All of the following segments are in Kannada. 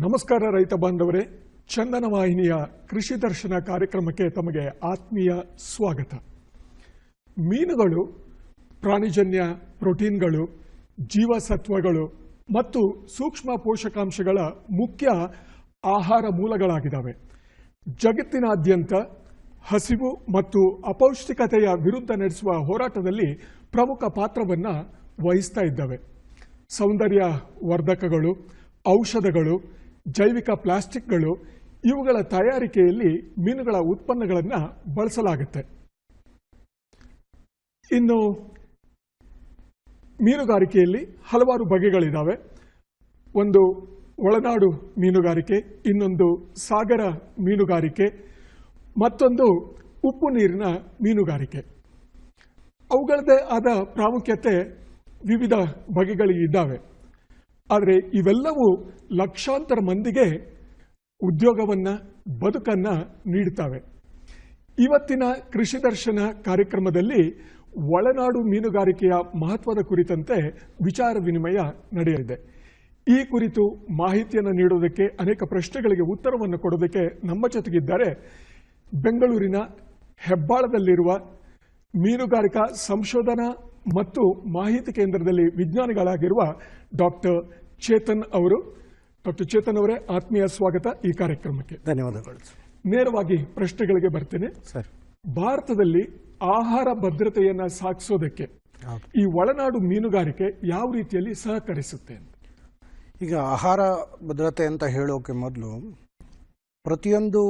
ನಮಸ್ಕಾರ ರೈತ ಬಾಂಧವರೇ, ಚಂದನ ವಾಹಿನಿಯ ಕೃಷಿ ದರ್ಶನ ಕಾರ್ಯಕ್ರಮಕ್ಕೆ ತಮಗೆ ಆತ್ಮೀಯ ಸ್ವಾಗತ. ಮೀನುಗಳು, ಪ್ರಾಣಿಜನ್ಯ ಪ್ರೋಟೀನ್ಗಳು, ಜೀವಸತ್ವಗಳು ಮತ್ತು ಸೂಕ್ಷ್ಮ ಪೋಷಕಾಂಶಗಳ ಮುಖ್ಯ ಆಹಾರ ಮೂಲಗಳಾಗಿದ್ದಾವೆ. ಜಗತ್ತಿನಾದ್ಯಂತ ಹಸಿವು ಮತ್ತು ಅಪೌಷ್ಟಿಕತೆಯ ವಿರುದ್ಧ ನಡೆಸುವ ಹೋರಾಟದಲ್ಲಿ ಪ್ರಮುಖ ಪಾತ್ರವನ್ನು ವಹಿಸ್ತಾ ಇದ್ದಾವೆ. ಸೌಂದರ್ಯ ವರ್ಧಕಗಳು, ಔಷಧಗಳು ಜೈವಿಕ ಪ್ಲಾಸ್ಟಿಕ್ಗಳು ಇವುಗಳ ತಯಾರಿಕೆಯಲ್ಲಿ ಮೀನುಗಳ ಉತ್ಪನ್ನಗಳನ್ನು ಬಳಸಲಾಗುತ್ತೆ. ಇನ್ನು ಮೀನುಗಾರಿಕೆಯಲ್ಲಿ ಹಲವಾರು ಬಗೆಗಳಿದ್ದಾವೆ ಒಂದು ಒಳನಾಡು ಮೀನುಗಾರಿಕೆ, ಇನ್ನೊಂದು ಸಾಗರ ಮೀನುಗಾರಿಕೆ, ಮತ್ತೊಂದು ಉಪ್ಪು ನೀರಿನ ಮೀನುಗಾರಿಕೆ. ಅವುಗಳದ್ದೇ ಆದ ಪ್ರಾಮುಖ್ಯತೆ ವಿವಿಧ ಬಗೆಗಳಿದ್ದಾವೆ. ಆದರೆ ಇವೆಲ್ಲವೂ ಲಕ್ಷಾಂತರ ಮಂದಿಗೆ ಉದ್ಯೋಗವನ್ನು, ಬದುಕನ್ನು ನೀಡುತ್ತವೆ ಇವತ್ತಿನ ಕೃಷಿ ದರ್ಶನ ಕಾರ್ಯಕ್ರಮದಲ್ಲಿ ಒಳನಾಡು ಮೀನುಗಾರಿಕೆಯ ಮಹತ್ವದ ಕುರಿತಂತೆ ವಿಚಾರ ವಿನಿಮಯ ನಡೆಯಲಿದೆ. ಈ ಕುರಿತು ಮಾಹಿತಿಯನ್ನು ನೀಡೋದಕ್ಕೆ, ಅನೇಕ ಪ್ರಶ್ನೆಗಳಿಗೆ ಉತ್ತರವನ್ನು ಕೊಡೋದಕ್ಕೆ ನಮ್ಮ ಜೊತೆಗಿದ್ದಾರೆ ಬೆಂಗಳೂರಿನ ಹೆಬ್ಬಾಳದಲ್ಲಿರುವ ಮೀನುಗಾರಿಕಾ ಸಂಶೋಧನಾ ಮತ್ತು ಮಾಹಿತಿ ಕೇಂದ್ರದಲ್ಲಿ ವಿಜ್ಞಾನಿಗಳಾಗಿರುವ ಡಾಕ್ಟರ್ ಚೇತನ್ ಅವರು ಡಾಕ್ಟರ್ ಚೇತನ್ ಅವರೇ ಆತ್ಮೀಯ ಸ್ವಾಗತ ಈ ಕಾರ್ಯಕ್ರಮಕ್ಕೆ. ಧನ್ಯವಾದಗಳು ನೇರವಾಗಿ ಪ್ರಶ್ನೆಗಳಿಗೆ ಬರ್ತೇನೆ. ಸರ್. ಭಾರತದಲ್ಲಿ ಆಹಾರ ಭದ್ರತೆಯನ್ನ ಸಾಗಿಸೋದಕ್ಕೆ ಈ ಒಳನಾಡು ಮೀನುಗಾರಿಕೆ ಯಾವ ರೀತಿಯಲ್ಲಿ ಸಹಕರಿಸುತ್ತೆ ಈಗ ಆಹಾರ ಭದ್ರತೆ ಅಂತ ಹೇಳೋಕೆ ಮೊದಲು ಪ್ರತಿಯೊಂದು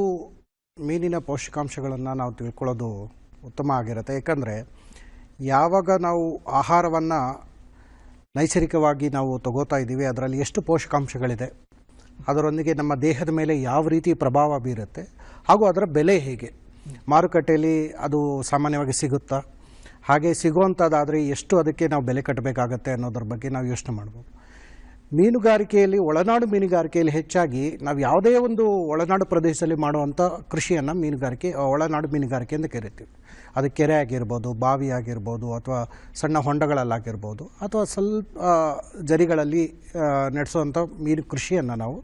ಮೀನಿನ ಪೋಷಕಾಂಶಗಳನ್ನು ನಾವು ತಿಳ್ಕೊಳ್ಳೋದು ಉತ್ತಮ ಆಗಿರುತ್ತೆ. ಯಾಕಂದರೆ ಯಾವಾಗ ನಾವು ಆಹಾರವನ್ನು ನೈಸರ್ಗಿಕವಾಗಿ ನಾವು ತಗೋತಾ ಇದ್ದೀವಿ, ಅದರಲ್ಲಿ ಎಷ್ಟು ಪೋಷಕಾಂಶಗಳಿದೆ, ಅದರೊಂದಿಗೆ ನಮ್ಮ ದೇಹದ ಮೇಲೆ ಯಾವ ರೀತಿ ಪ್ರಭಾವ ಬೀರುತ್ತೆ, ಹಾಗೂ ಅದರ ಬೆಲೆ ಹೇಗೆ. ಮಾರುಕಟ್ಟೆಯಲ್ಲಿ ಅದು ಸಾಮಾನ್ಯವಾಗಿ ಸಿಗುತ್ತಾ? ಹಾಗೆ ಸಿಗುವಂಥದ್ದಾದರೆ ಎಷ್ಟು ಅದಕ್ಕೆ ನಾವು ಬೆಲೆ ಕಟ್ಟಬೇಕಾಗತ್ತೆ ಅನ್ನೋದ್ರ ಬಗ್ಗೆ ನಾವು ಯೋಚನೆ ಮಾಡ್ಬೋದು. ಮೀನುಗಾರಿಕೆಯಲ್ಲಿ, ಒಳನಾಡು ಮೀನುಗಾರಿಕೆಯಲ್ಲಿ ಹೆಚ್ಚಾಗಿ ನಾವು ಯಾವುದೇ ಒಂದು ಒಳನಾಡು ಪ್ರದೇಶದಲ್ಲಿ ಮಾಡುವಂಥ ಕೃಷಿಯನ್ನು ಮೀನುಗಾರಿಕೆ, ಒಳನಾಡು ಮೀನುಗಾರಿಕೆ ಅಂತ ಕರಿತೀವಿ. ಅದು ಕೆರೆ ಆಗಿರ್ಬೋದು ಬಾವಿ ಆಗಿರ್ಬೋದು ಅಥವಾ ಸಣ್ಣ ಹೊಂಡಗಳಲ್ಲಾಗಿರ್ಬೋದು, ಅಥವಾ ಸ್ವಲ್ಪ ಜರಿಗಳಲ್ಲಿ ನಡೆಸುವಂಥ ಮೀನು ಕೃಷಿಯನ್ನು ನಾವು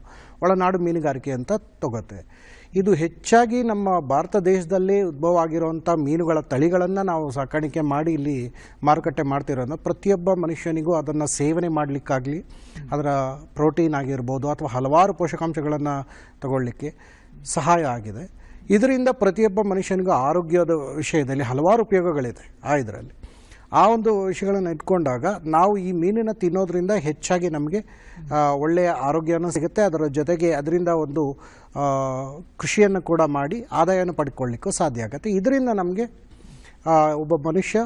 ಒಳನಾಡು ಮೀನುಗಾರಿಕೆ ಅಂತ ತಗೋತೇವೆ ಇದು ಹೆಚ್ಚಾಗಿ ನಮ್ಮ ಭಾರತ ದೇಶದಲ್ಲಿ ಉದ್ಭವ ಆಗಿರುವಂಥ ಮೀನುಗಳ ತಳಿಗಳನ್ನು ನಾವು ಸಾಕಾಣಿಕೆ ಮಾಡಿ ಇಲ್ಲಿ ಮಾರುಕಟ್ಟೆ ಮಾಡ್ತಿರೋದು ಪ್ರತಿಯೊಬ್ಬ ಮನುಷ್ಯನಿಗೂ ಅದನ್ನು ಸೇವನೆ ಮಾಡಲಿಕ್ಕಾಗಲಿ, ಅದರ ಪ್ರೋಟೀನ್ ಆಗಿರ್ಬೋದು, ಅಥವಾ ಹಲವಾರು ಪೋಷಕಾಂಶಗಳನ್ನು ತಗೊಳ್ಳಿಕ್ಕೆ ಸಹಾಯ ಆಗಿದೆ. ಇದರಿಂದ ಪ್ರತಿಯೊಬ್ಬ ಮನುಷ್ಯನಿಗೂ ಆರೋಗ್ಯದ ವಿಷಯದಲ್ಲಿ ಹಲವಾರು ಉಪಯೋಗಗಳಿದೆ ಆ ಇದರಲ್ಲಿ. ಆ ಒಂದು ವಿಷಯಗಳನ್ನು ಇಟ್ಕೊಂಡಾಗ ನಾವು ಈ ಮೀನಿನ ತಿನ್ನೋದ್ರಿಂದ ಹೆಚ್ಚಾಗಿ ನಮಗೆ ಒಳ್ಳೆಯ ಆರೋಗ್ಯನೂ ಸಿಗುತ್ತೆ. ಅದರ ಜೊತೆಗೆ ಅದರಿಂದ ಒಂದು ಕೃಷಿಯನ್ನು ಕೂಡ ಮಾಡಿ ಆದಾಯನ ಪಡ್ಕೊಳ್ಳಿಕ್ಕೂ ಸಾಧ್ಯ ಆಗುತ್ತೆ. ಇದರಿಂದ ನಮಗೆ ಒಬ್ಬ ಮನುಷ್ಯ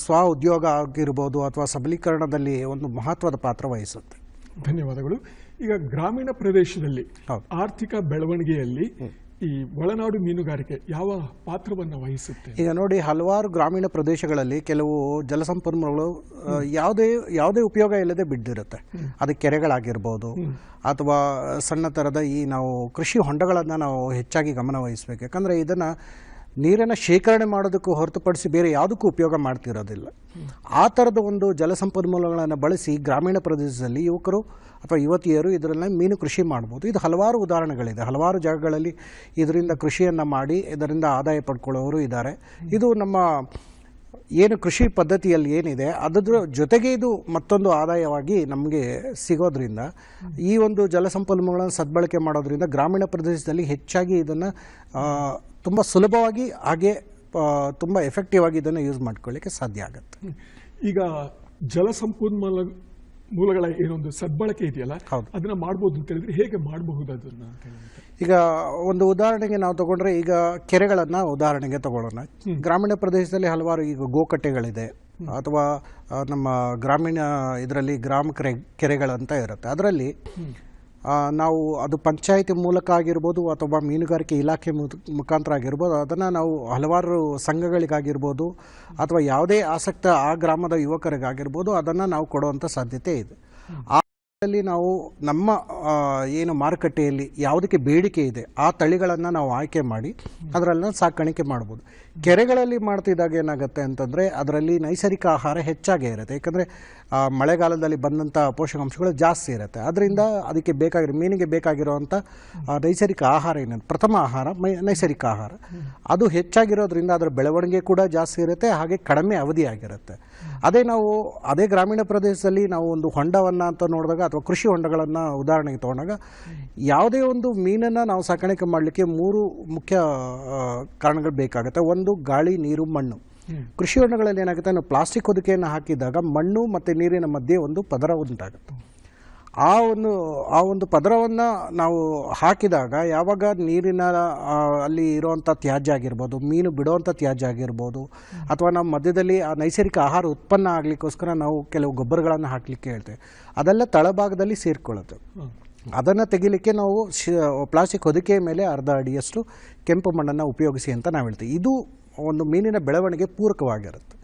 ಸ್ವ ಉದ್ಯೋಗ ಆಗಿರ್ಬೋದು ಅಥವಾ ಸಬಲೀಕರಣದಲ್ಲಿ ಒಂದು ಮಹತ್ವದ ಪಾತ್ರ ವಹಿಸುತ್ತೆ. ಧನ್ಯವಾದಗಳು. ಈಗ ಗ್ರಾಮೀಣ ಪ್ರದೇಶದಲ್ಲಿ ಆರ್ಥಿಕ ಬೆಳವಣಿಗೆಯಲ್ಲಿ ಈ ಒಳನಾಡು ಮೀನುಗಾರಿಕೆ ಯಾವ ಪಾತ್ರವನ್ನು ವಹಿಸುತ್ತೆ? ಈಗ ನೋಡಿ ಹಲವಾರು ಗ್ರಾಮೀಣ ಪ್ರದೇಶಗಳಲ್ಲಿ ಕೆಲವು ಜಲಸಂಪನ್ಮೂಲಗಳು ಯಾವುದೇ ಯಾವುದೇ ಉಪಯೋಗ ಇಲ್ಲದೆ ಬಿದ್ದಿರುತ್ತೆ. ಅದು ಕೆರೆಗಳಾಗಿರ್ಬೋದು ಅಥವಾ ಸಣ್ಣ ಥರದ ಈ ನಾವು ಕೃಷಿ ಹೊಂಡಗಳನ್ನು ನಾವು ಹೆಚ್ಚಾಗಿ ಗಮನ ವಹಿಸಬೇಕು. ಯಾಕಂದರೆ ಇದನ್ನು ನೀರನ್ನು ಶೇಖರಣೆ ಮಾಡೋದಕ್ಕೂ ಹೊರತುಪಡಿಸಿ ಬೇರೆ ಯಾವುದಕ್ಕೂ ಉಪಯೋಗ ಮಾಡ್ತಿರೋದಿಲ್ಲ. ಆ ಥರದ ಒಂದು ಜಲಸಂಪನ್ಮೂಲಗಳನ್ನು ಬಳಸಿ ಗ್ರಾಮೀಣ ಪ್ರದೇಶದಲ್ಲಿ ಯುವಕರು ಅಥವಾ ಯುವತಿಯರು ಇದರಲ್ಲಿ ಮೀನು ಕೃಷಿ ಮಾಡ್ಬೋದು. ಇದು ಹಲವಾರು ಉದಾಹರಣೆಗಳಿದೆ. ಹಲವಾರು ಜಾಗಗಳಲ್ಲಿ ಇದರಿಂದ ಕೃಷಿಯನ್ನು ಮಾಡಿ, ಇದರಿಂದ ಆದಾಯ ಪಡ್ಕೊಳ್ಳೋರು ಇದ್ದಾರೆ. ಇದು ನಮ್ಮ ಏನು ಕೃಷಿ ಪದ್ಧತಿಯಲ್ಲಿ ಏನಿದೆ, ಅದರ ಜೊತೆಗೆ ಇದು ಮತ್ತೊಂದು ಆದಾಯವಾಗಿ ನಮಗೆ ಸಿಗೋದ್ರಿಂದ, ಈ ಒಂದು ಜಲಸಂಪನ್ಮೂಲಗಳನ್ನು ಸದ್ಬಳಕೆ ಮಾಡೋದ್ರಿಂದ ಗ್ರಾಮೀಣ ಪ್ರದೇಶದಲ್ಲಿ ಹೆಚ್ಚಾಗಿ ಇದನ್ನು ತುಂಬ ಸುಲಭವಾಗಿ ಹಾಗೆ ತುಂಬ ಎಫೆಕ್ಟಿವ್ ಆಗಿ ಇದನ್ನು ಯೂಸ್ ಮಾಡ್ಕೊಳ್ಳಿಕ್ಕೆ ಸಾಧ್ಯ ಆಗುತ್ತೆ. ಈಗ ಜಲ ಸಂಪನ್ಮೂಲ ಮೂಲಗಳ ಏನೊಂದು ಸದ್ಬಳಕೆ ಇದೆಯಲ್ಲ. ಅದನ್ನ ಮಾಡ್ಬೋದು ಅಂತ ಹೇಳಿದ್ರೆ ಹೇಗೆ ಮಾಡಬಹುದು ಅದನ್ನ ಈಗ ಒಂದು ಉದಾಹರಣೆಗೆ ನಾವು ತಗೊಂಡ್ರೆ ಈಗ ಕೆರೆಗಳನ್ನು ಉದಾಹರಣೆಗೆ ತಗೊಳ್ಳೋಣ. ಗ್ರಾಮೀಣ ಪ್ರದೇಶದಲ್ಲಿ ಹಲವಾರು ಈಗ ಗೋಕಟ್ಟೆಗಳಿದೆ. ಅಥವಾ ನಮ್ಮ ಗ್ರಾಮೀಣ ಇದರಲ್ಲಿ ಗ್ರಾಮ ಕೆರೆ ಕೆರೆಗಳಂತ ಇರುತ್ತೆ. ಅದರಲ್ಲಿ ನಾವು ಅದು ಪಂಚಾಯಿತಿ ಮೂಲಕ ಆಗಿರ್ಬೋದು ಅಥವಾ ಮೀನುಗಾರಿಕೆ ಇಲಾಖೆ ಮುಖ- ಮುಖಾಂತರ ಆಗಿರ್ಬೋದು ಅದನ್ನು ನಾವು ಹಲವಾರು ಸಂಘಗಳಿಗಾಗಿರ್ಬೋದು ಅಥವಾ ಯಾವುದೇ ಆಸಕ್ತ ಆ ಗ್ರಾಮದ ಯುವಕರಿಗಾಗಿರ್ಬೋದು ಅದನ್ನು ನಾವು ಕೊಡುವಂಥ ಸಾಧ್ಯತೆ ಇದೆ. ಆ ನಾವು ನಮ್ಮ ಏನು ಮಾರುಕಟ್ಟೆಯಲ್ಲಿ ಯಾವುದಕ್ಕೆ ಬೇಡಿಕೆ ಇದೆ ಆ ತಳಿಗಳನ್ನು ನಾವು ಆಯ್ಕೆ ಮಾಡಿ ಅದರನ್ನ ಸಾಕಾಣಿಕೆ ಮಾಡ್ಬೋದು. ಕೆರೆಗಳಲ್ಲಿ ಮಾಡ್ತಿದ್ದಾಗ ಏನಾಗುತ್ತೆ ಅಂತಂದರೆ ಅದರಲ್ಲಿ ನೈಸರ್ಗಿಕ ಆಹಾರ ಹೆಚ್ಚಾಗೇ ಇರುತ್ತೆ. ಏಕೆಂದರೆ ಮಳೆಗಾಲದಲ್ಲಿ ಬಂದಂಥ ಪೋಷಕಾಂಶಗಳು ಜಾಸ್ತಿ ಇರುತ್ತೆ. ಅದರಿಂದ ಅದಕ್ಕೆ ಬೇಕಾಗಿರೋ, ಮೀನಿಗೆ ಬೇಕಾಗಿರುವಂಥ ನೈಸರ್ಗಿಕ ಆಹಾರ ಏನಿದೆ ಪ್ರಥಮ ಆಹಾರ, ಮೈ, ನೈಸರ್ಗಿಕ ಆಹಾರ. ಅದು ಹೆಚ್ಚಾಗಿರೋದ್ರಿಂದ ಅದರ ಬೆಳವಣಿಗೆ ಕೂಡ ಜಾಸ್ತಿ ಇರುತ್ತೆ, ಹಾಗೆ ಕಡಿಮೆ ಅವಧಿಯಾಗಿರುತ್ತೆ. ಅದೇ ನಾವು, ಅದೇ ಗ್ರಾಮೀಣ ಪ್ರದೇಶದಲ್ಲಿ ನಾವು ಒಂದು ಹೊಂಡವನ್ನು ಅಂತ ನೋಡಿದಾಗ ಅಥವಾ ಕೃಷಿ ಹೊಂಡಗಳನ್ನು ಉದಾಹರಣೆಗೆ ತಗೊಂಡಾಗ, ಯಾವುದೇ ಒಂದು ಮೀನನ್ನು ನಾವು ಸಾಕಾಣಿಕೆ ಮಾಡಲಿಕ್ಕೆ ಮೂರು ಮುಖ್ಯ ಕಾರಣಗಳು ಬೇಕಾಗುತ್ತೆ. ಒಂದು ಗಾಳಿ ನೀರು ಮಣ್ಣು. ಕೃಷಿ ಹೊಂಡಗಳಲ್ಲಿ ಏನಾಗುತ್ತೆ? ನಾವು ಪ್ಲಾಸ್ಟಿಕ್ ಹೊದಿಕೆಯನ್ನು ಹಾಕಿದಾಗ ಮಣ್ಣು ಮತ್ತು ನೀರಿನ ಮಧ್ಯೆ ಒಂದು ಪದರ ಉಂಟಾಗುತ್ತೆ. ಆ ಒಂದು ಆ ಒಂದು ಪದರವನ್ನು ನಾವು ಹಾಕಿದಾಗ ಯಾವಾಗ ನೀರಿನ ಅಲ್ಲಿ ಇರೋವಂಥ ತ್ಯಾಜ್ಯ ಆಗಿರ್ಬೋದು ಮೀನು ಬಿಡುವಂಥ ತ್ಯಾಜ್ಯ ಆಗಿರ್ಬೋದು ಅಥವಾ ನಾವು ಮಧ್ಯದಲ್ಲಿ ಆ ನೈಸರ್ಗಿಕ ಆಹಾರ ಉತ್ಪನ್ನ ಆಗಲಿಕ್ಕೋಸ್ಕರ ನಾವು ಕೆಲವು ಗೊಬ್ಬರಗಳನ್ನು ಹಾಕಲಿಕ್ಕೆ ಹೇಳ್ತೇವೆ. ಅದೆಲ್ಲ ತಳಭಾಗದಲ್ಲಿ ಸೇರಿಕೊಳ್ಳುತ್ತೆ. ಅದನ್ನು ತೆಗಿಲಿಕ್ಕೆ ನಾವು ಪ್ಲಾಸ್ಟಿಕ್ ಹೊದಿಕೆ ಮೇಲೆ ಅರ್ಧ ಅಡಿಯಷ್ಟು ಕೆಂಪು ಮಣ್ಣನ್ನು ಉಪಯೋಗಿಸಿ ಅಂತ ನಾವು ಹೇಳ್ತೀವಿ. ಇದು ಒಂದು ಮೀನಿನ ಬೆಳವಣಿಗೆ ಪೂರಕವಾಗಿರುತ್ತೆ.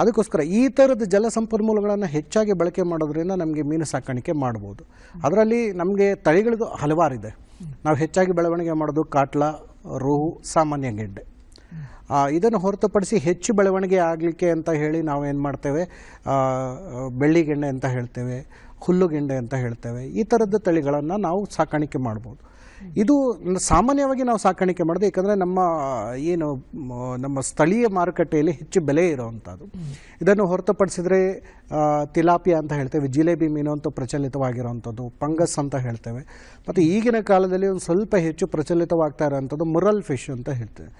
ಅದಕ್ಕೋಸ್ಕರ ಈ ಥರದ ಜಲ ಸಂಪನ್ಮೂಲಗಳನ್ನು ಹೆಚ್ಚಾಗಿ ಬಳಕೆ ಮಾಡೋದ್ರಿಂದ ನಮಗೆ ಮೀನು ಸಾಕಾಣಿಕೆ ಮಾಡ್ಬೋದು. ಅದರಲ್ಲಿ ನಮಗೆ ತಳಿಗಳದು ಹಲವಾರಿದೆ. ನಾವು ಹೆಚ್ಚಾಗಿ ಬೆಳವಣಿಗೆ ಮಾಡೋದು ಕಾಟ್ಲ, ರೋಹು, ಸಾಮಾನ್ಯ ಗೆಡ್ಡೆ. ಇದನ್ನು ಹೊರತುಪಡಿಸಿ ಹೆಚ್ಚು ಬೆಳವಣಿಗೆ ಆಗಲಿಕ್ಕೆ ಅಂತ ಹೇಳಿ ನಾವು ಏನು ಮಾಡ್ತೇವೆ? ಬೆಳ್ಳಿಗೆಣ್ಣೆ ಅಂತ ಹೇಳ್ತೇವೆ. ಹುಲ್ಲುಗೆಂಡೆ ಅಂತ ಹೇಳ್ತೇವೆ. ಈ ಥರದ ತಳಿಗಳನ್ನು ನಾವು ಸಾಕಾಣಿಕೆ ಮಾಡ್ಬೋದು. ಇದು ಸಾಮಾನ್ಯವಾಗಿ ನಾವು ಸಾಕಾಣಿಕೆ ಮಾಡೋದು ಯಾಕಂದರೆ ನಮ್ಮ ಏನು ನಮ್ಮ ಸ್ಥಳೀಯ ಮಾರುಕಟ್ಟೆಯಲ್ಲಿ ಹೆಚ್ಚು ಬೆಲೆ ಇರೋವಂಥದ್ದು. ಇದನ್ನು ಹೊರತುಪಡಿಸಿದರೆ ತಿಲಾಪಿಯಾ ಅಂತ ಹೇಳ್ತೇವೆ ಜಿಲೇಬಿ ಮೀನು ಅಂತ ಪ್ರಚಲಿತವಾಗಿರುವಂಥದ್ದು ಪಂಗಸ್ ಅಂತ ಹೇಳ್ತೇವೆ. ಮತ್ತು ಈಗಿನ ಕಾಲದಲ್ಲಿ ಒಂದು ಸ್ವಲ್ಪ ಹೆಚ್ಚು ಪ್ರಚಲಿತವಾಗ್ತಾ ಇರೋವಂಥದ್ದು ಮುರಲ್ ಫಿಶ್ ಅಂತ ಹೇಳ್ತೇವೆ.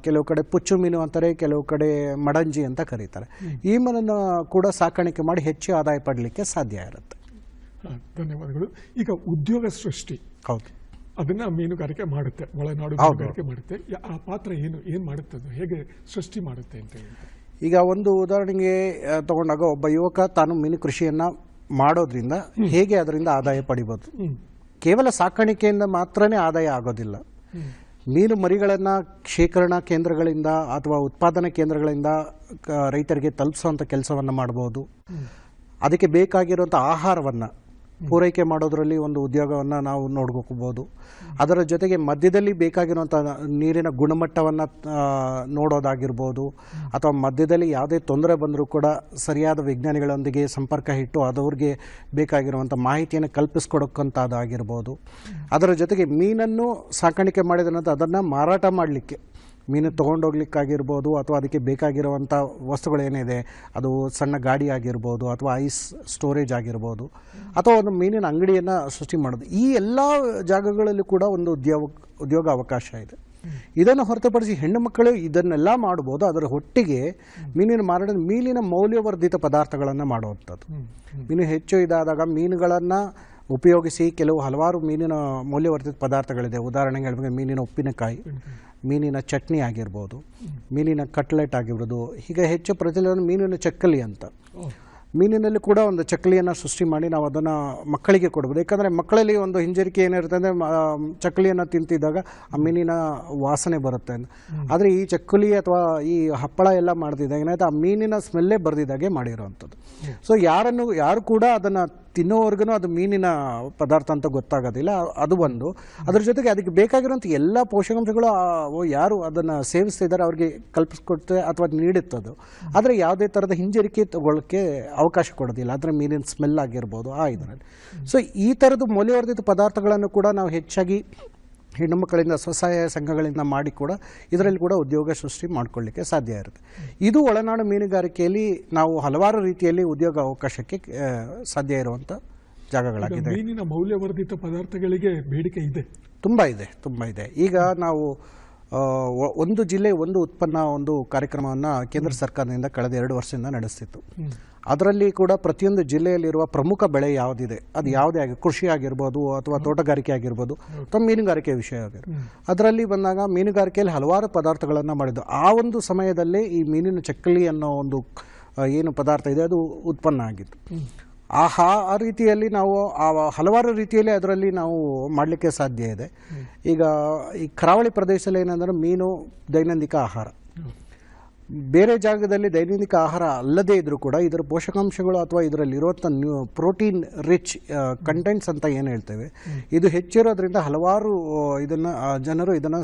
ಕೆಲವು ಕಡೆ ಪುಚ್ಚು ಮೀನು ಅಂತಾರೆ ಕೆಲವು ಕಡೆ ಮಡಂಜಿ ಅಂತ ಕರೀತಾರೆ. ಈ ಮೀನನ್ನು ಕೂಡ ಸಾಕಾಣಿಕೆ ಮಾಡಿ ಹೆಚ್ಚು ಆದಾಯ ಪಡಲಿಕ್ಕೆ ಸಾಧ್ಯ ಇರುತ್ತೆ. ಧನ್ಯವಾದಗಳು. ಈಗ ಉದ್ಯೋಗ ಸೃಷ್ಟಿ. ಹೌದು. ಅದನ್ನ ಮೀನುಗಾರಿಕೆ ಮಾಡುತ್ತೆ ಒಳನಾಡು. ಮೀನುಗಾರಿಕೆ ಮಾಡುತ್ತೆ. ಆ ಪಾತ್ರ ಏನು ಏನ್ ಮಾಡುತ್ತೆ ಅದು ಹೇಗೆ ಸೃಷ್ಟಿ ಮಾಡುತ್ತೆ ಅಂತ ಈಗ ಒಂದು ಉದಾಹರಣೆಗೆ ತಗೊಂಡಾಗ ಒಬ್ಬ ಯುವಕ ತಾನು ಮೀನು ಕೃಷಿಯನ್ನು ಮಾಡೋದ್ರಿಂದ ಹೇಗೆ ಅದರಿಂದ ಆದಾಯ ಪಡಿಬೋದು? ಕೇವಲ ಸಾಕಾಣಿಕೆಯಿಂದ ಮಾತ್ರನೇ ಆದಾಯ ಆಗೋದಿಲ್ಲ. ಮೀನು ಮರಿಗಳನ್ನು ಶೇಖರಣಾ ಕೇಂದ್ರಗಳಿಂದ ಅಥವಾ ಉತ್ಪಾದನಾ ಕೇಂದ್ರಗಳಿಂದ ರೈತರಿಗೆ ತಲುಪಿಸುವಂಥ ಕೆಲಸವನ್ನು ಮಾಡ್ಬೋದು. ಅದಕ್ಕೆ ಬೇಕಾಗಿರುವಂಥ ಆಹಾರವನ್ನು ಪೂರೈಕೆ ಮಾಡೋದರಲ್ಲಿ ಒಂದು ಉದ್ಯೋಗವನ್ನು ನಾವು ನೋಡ್ಕೋಬೋದು. ಅದರ ಜೊತೆಗೆ ಮಧ್ಯದಲ್ಲಿ ಬೇಕಾಗಿರುವಂಥ ನೀರಿನ ಗುಣಮಟ್ಟವನ್ನು ನೋಡೋದಾಗಿರ್ಬೋದು. ಅಥವಾ ಮಧ್ಯದಲ್ಲಿ ಯಾವುದೇ ತೊಂದರೆ ಬಂದರೂ ಕೂಡ ಸರಿಯಾದ ವಿಜ್ಞಾನಿಗಳೊಂದಿಗೆ ಸಂಪರ್ಕ ಇಟ್ಟು ಅದವ್ರಿಗೆ ಬೇಕಾಗಿರುವಂಥ ಮಾಹಿತಿಯನ್ನು ಕಲ್ಪಿಸ್ಕೊಡೋಕ್ಕಂಥದ್ದಾಗಿರ್ಬೋದು ಅದರ ಜೊತೆಗೆ ಮೀನನ್ನು ಸಾಕಾಣಿಕೆ ಮಾಡಿದ ನಂತರ ಅದನ್ನು ಮಾರಾಟ ಮಾಡಲಿಕ್ಕೆ. ಮೀನು ತೊಗೊಂಡೋಗ್ಲಿಕ್ಕಾಗಿರ್ಬೋದು ಅಥವಾ ಅದಕ್ಕೆ ಬೇಕಾಗಿರುವಂಥ ವಸ್ತುಗಳೇನಿದೆ ಅದು ಸಣ್ಣ ಗಾಡಿ ಆಗಿರ್ಬೋದು ಅಥವಾ ಐಸ್ ಸ್ಟೋರೇಜ್ ಆಗಿರ್ಬೋದು ಅಥವಾ ಒಂದು ಮೀನಿನ ಅಂಗಡಿಯನ್ನು ಸೃಷ್ಟಿ ಮಾಡೋದು. ಈ ಎಲ್ಲ ಜಾಗಗಳಲ್ಲಿ ಕೂಡ ಒಂದು ಉದ್ಯೋಗ ಉದ್ಯೋಗ ಅವಕಾಶ ಇದೆ. ಇದನ್ನು ಹೊರತುಪಡಿಸಿ ಹೆಣ್ಣು ಮಕ್ಕಳು ಇದನ್ನೆಲ್ಲ ಮಾಡ್ಬೋದು ಅದರ ಒಟ್ಟಿಗೆ ಮೀನಿನ ಮಾರಾಟ ಮೀನಿನ ಮೌಲ್ಯವರ್ಧಿತ ಪದಾರ್ಥಗಳನ್ನು ಮಾಡುವಂಥದ್ದು. ಮೀನು ಹೆಚ್ಚು ಇದಾದಾಗ ಮೀನುಗಳನ್ನು ಉಪಯೋಗಿಸಿ ಕೆಲವು ಹಲವಾರು ಮೀನಿನ ಮೌಲ್ಯವರ್ಧಿತ ಪದಾರ್ಥಗಳಿದೆ. ಉದಾಹರಣೆಗೆ ಹೇಳ್ಬೇಕು, ಮೀನಿನ ಉಪ್ಪಿನಕಾಯಿ, ಮೀನಿನ ಚಟ್ನಿ ಆಗಿರ್ಬೋದು, ಮೀನಿನ ಕಟ್ಲೆಟ್ ಆಗಿರ್ಬೋದು. ಹೀಗೆ ಹೆಚ್ಚು ಪ್ರಚಲಿತ ಮೀನಿನ ಚಕ್ಕಲಿ ಅಂತ. ಮೀನಿನಲ್ಲಿ ಕೂಡ ಒಂದು ಚಕ್ಕಲಿಯನ್ನು ಸೃಷ್ಟಿ ಮಾಡಿ ನಾವು ಅದನ್ನು ಮಕ್ಕಳಿಗೆ ಕೊಡ್ಬೋದು. ಯಾಕಂದರೆ ಮಕ್ಕಳಲ್ಲಿ ಒಂದು ಹಿಂಜರಿಕೆ ಏನಿರುತ್ತೆ ಅಂದರೆ ಚಕ್ಕಲಿಯನ್ನು ತಿಂತಿದ್ದಾಗ ಆ ಮೀನಿನ ವಾಸನೆ ಬರುತ್ತೆ. ಅಂತ ಆದರೆ ಈ ಚಕ್ಕಲಿ ಅಥವಾ ಈ ಹಪ್ಪಳ ಎಲ್ಲ ಮಾಡ್ತಿದ್ದಾಗ ಏನಾಯ್ತು, ಆ ಮೀನಿನ ಸ್ಮೆಲ್ಲೇ ಬರೆದಿದ್ದಾಗೆ ಮಾಡಿರೋವಂಥದ್ದು. ಸೊ ಯಾರನ್ನು, ಯಾರು ಕೂಡ ಅದನ್ನು ತಿನ್ನೋವರೆಗೂ ಅದು ಮೀನಿನ ಪದಾರ್ಥ ಅಂತ ಗೊತ್ತಾಗೋದಿಲ್ಲ. ಅದು ಒಂದು. ಅದ್ರ ಜೊತೆಗೆ ಅದಕ್ಕೆ ಬೇಕಾಗಿರುವಂಥ ಎಲ್ಲ ಪೋಷಕಾಂಶಗಳು ಯಾರು ಅದನ್ನು ಸೇವಿಸ್ತಿದ್ದಾರೆ ಅವ್ರಿಗೆ ಕಲ್ಪಿಸ್ಕೊಡ್ತದೆ ಅಥವಾ ನೀಡುತ್ತದು ಆದರೆ ಯಾವುದೇ ಥರದ ಹಿಂಜರಿಕೆ ತಗೊಳ್ಳೋಕ್ಕೆ ಅವಕಾಶ ಕೊಡೋದಿಲ್ಲ. ಅದರ ಮೀನಿನ ಸ್ಮೆಲ್ ಆಗಿರ್ಬೋದು, ಆ ಇದರಲ್ಲಿ. ಸೊ ಈ ಥರದ್ದು ಮೌಲ್ಯವರ್ಧಿತ ಪದಾರ್ಥಗಳನ್ನು ಕೂಡ ನಾವು ಹೆಚ್ಚಾಗಿ ಹೆಣ್ಣು ಮಕ್ಕಳಿಂದ ಸ್ವಸಹಾಯ ಸಂಘಗಳಿಂದ ಮಾಡಿ ಕೂಡ ಇದರಲ್ಲಿ ಕೂಡ ಉದ್ಯೋಗ ಸೃಷ್ಟಿ ಮಾಡ್ಕೊಳ್ಳಿಕ್ಕೆ ಸಾಧ್ಯ ಇರುತ್ತೆ. ಇದು ಒಳನಾಡು ಮೀನುಗಾರಿಕೆಯಲ್ಲಿ ನಾವು ಹಲವಾರು ರೀತಿಯಲ್ಲಿ ಉದ್ಯೋಗ ಅವಕಾಶಕ್ಕೆ ಸಾಧ್ಯ ಇರುವಂಥ ಜಾಗಗಳಾಗಿದೆ. ಮೀನಿನ ಮೌಲ್ಯವರ್ಧಿತ ಪದಾರ್ಥಗಳಿಗೆ ಬೇಡಿಕೆ ಇದೆ. ತುಂಬ ಇದೆ ತುಂಬ ಇದೆ. ಈಗ ನಾವು ಒಂದು ಜಿಲ್ಲೆ ಒಂದು ಉತ್ಪನ್ನ ಒಂದು ಕಾರ್ಯಕ್ರಮವನ್ನು ಕೇಂದ್ರ ಸರ್ಕಾರದಿಂದ ಕಳೆದ ಎರಡು ವರ್ಷದಿಂದ ನಡೆಸ್ತಿತ್ತು. ಅದರಲ್ಲಿ ಕೂಡ ಪ್ರತಿಯೊಂದು ಜಿಲ್ಲೆಯಲ್ಲಿರುವ ಪ್ರಮುಖ ಬೆಳೆ ಯಾವುದಿದೆ? ಅದು ಯಾವುದೇ ಆಗಿ, ಕೃಷಿ ಆಗಿರ್ಬೋದು ಅಥವಾ ತೋಟಗಾರಿಕೆ ಆಗಿರ್ಬೋದು, ಅಥವಾ ಮೀನುಗಾರಿಕೆ ವಿಷಯ ಆಗಿರ್ಬೋದು. ಅದರಲ್ಲಿ ಬಂದಾಗ ಮೀನುಗಾರಿಕೆಯಲ್ಲಿ ಹಲವಾರು ಪದಾರ್ಥಗಳನ್ನು ಮಾಡಿದ್ದು. ಆ ಒಂದು ಸಮಯದಲ್ಲೇ ಈ ಮೀನಿನ ಚಕ್ಕಲಿ ಅನ್ನೋ ಒಂದು ಏನು ಪದಾರ್ಥ ಇದೆ, ಅದು ಉತ್ಪನ್ನ ಆಗಿತ್ತು ಆಹಾ, ಆ ರೀತಿಯಲ್ಲಿ ನಾವು, ಆ ಹಲವಾರು ರೀತಿಯಲ್ಲಿ ಅದರಲ್ಲಿ ನಾವು ಮಾಡಲಿಕ್ಕೆ ಸಾಧ್ಯ ಇದೆ. ಈಗ ಈ ಕರಾವಳಿ ಪ್ರದೇಶದಲ್ಲಿ ಏನಂದ್ರೆ ಮೀನು ದೈನಂದಿಕ ಆಹಾರ. ಬೇರೆ ಜಾಗದಲ್ಲಿ ದೈನಂದಿಕ ಆಹಾರ ಅಲ್ಲದೇ ಇದ್ರೂ ಕೂಡ ಇದರ ಪೋಷಕಾಂಶಗಳು ಅಥವಾ ಇದರಲ್ಲಿರುವಂಥ ನ್ಯೂ ಪ್ರೋಟೀನ್ ರಿಚ್ ಕಂಟೆಂಟ್ಸ್ ಅಂತ ಏನು ಹೇಳ್ತೇವೆ, ಇದು ಹೆಚ್ಚಿರೋದ್ರಿಂದ ಹಲವಾರು ಇದನ್ನು ಜನರು ಇದನ್ನು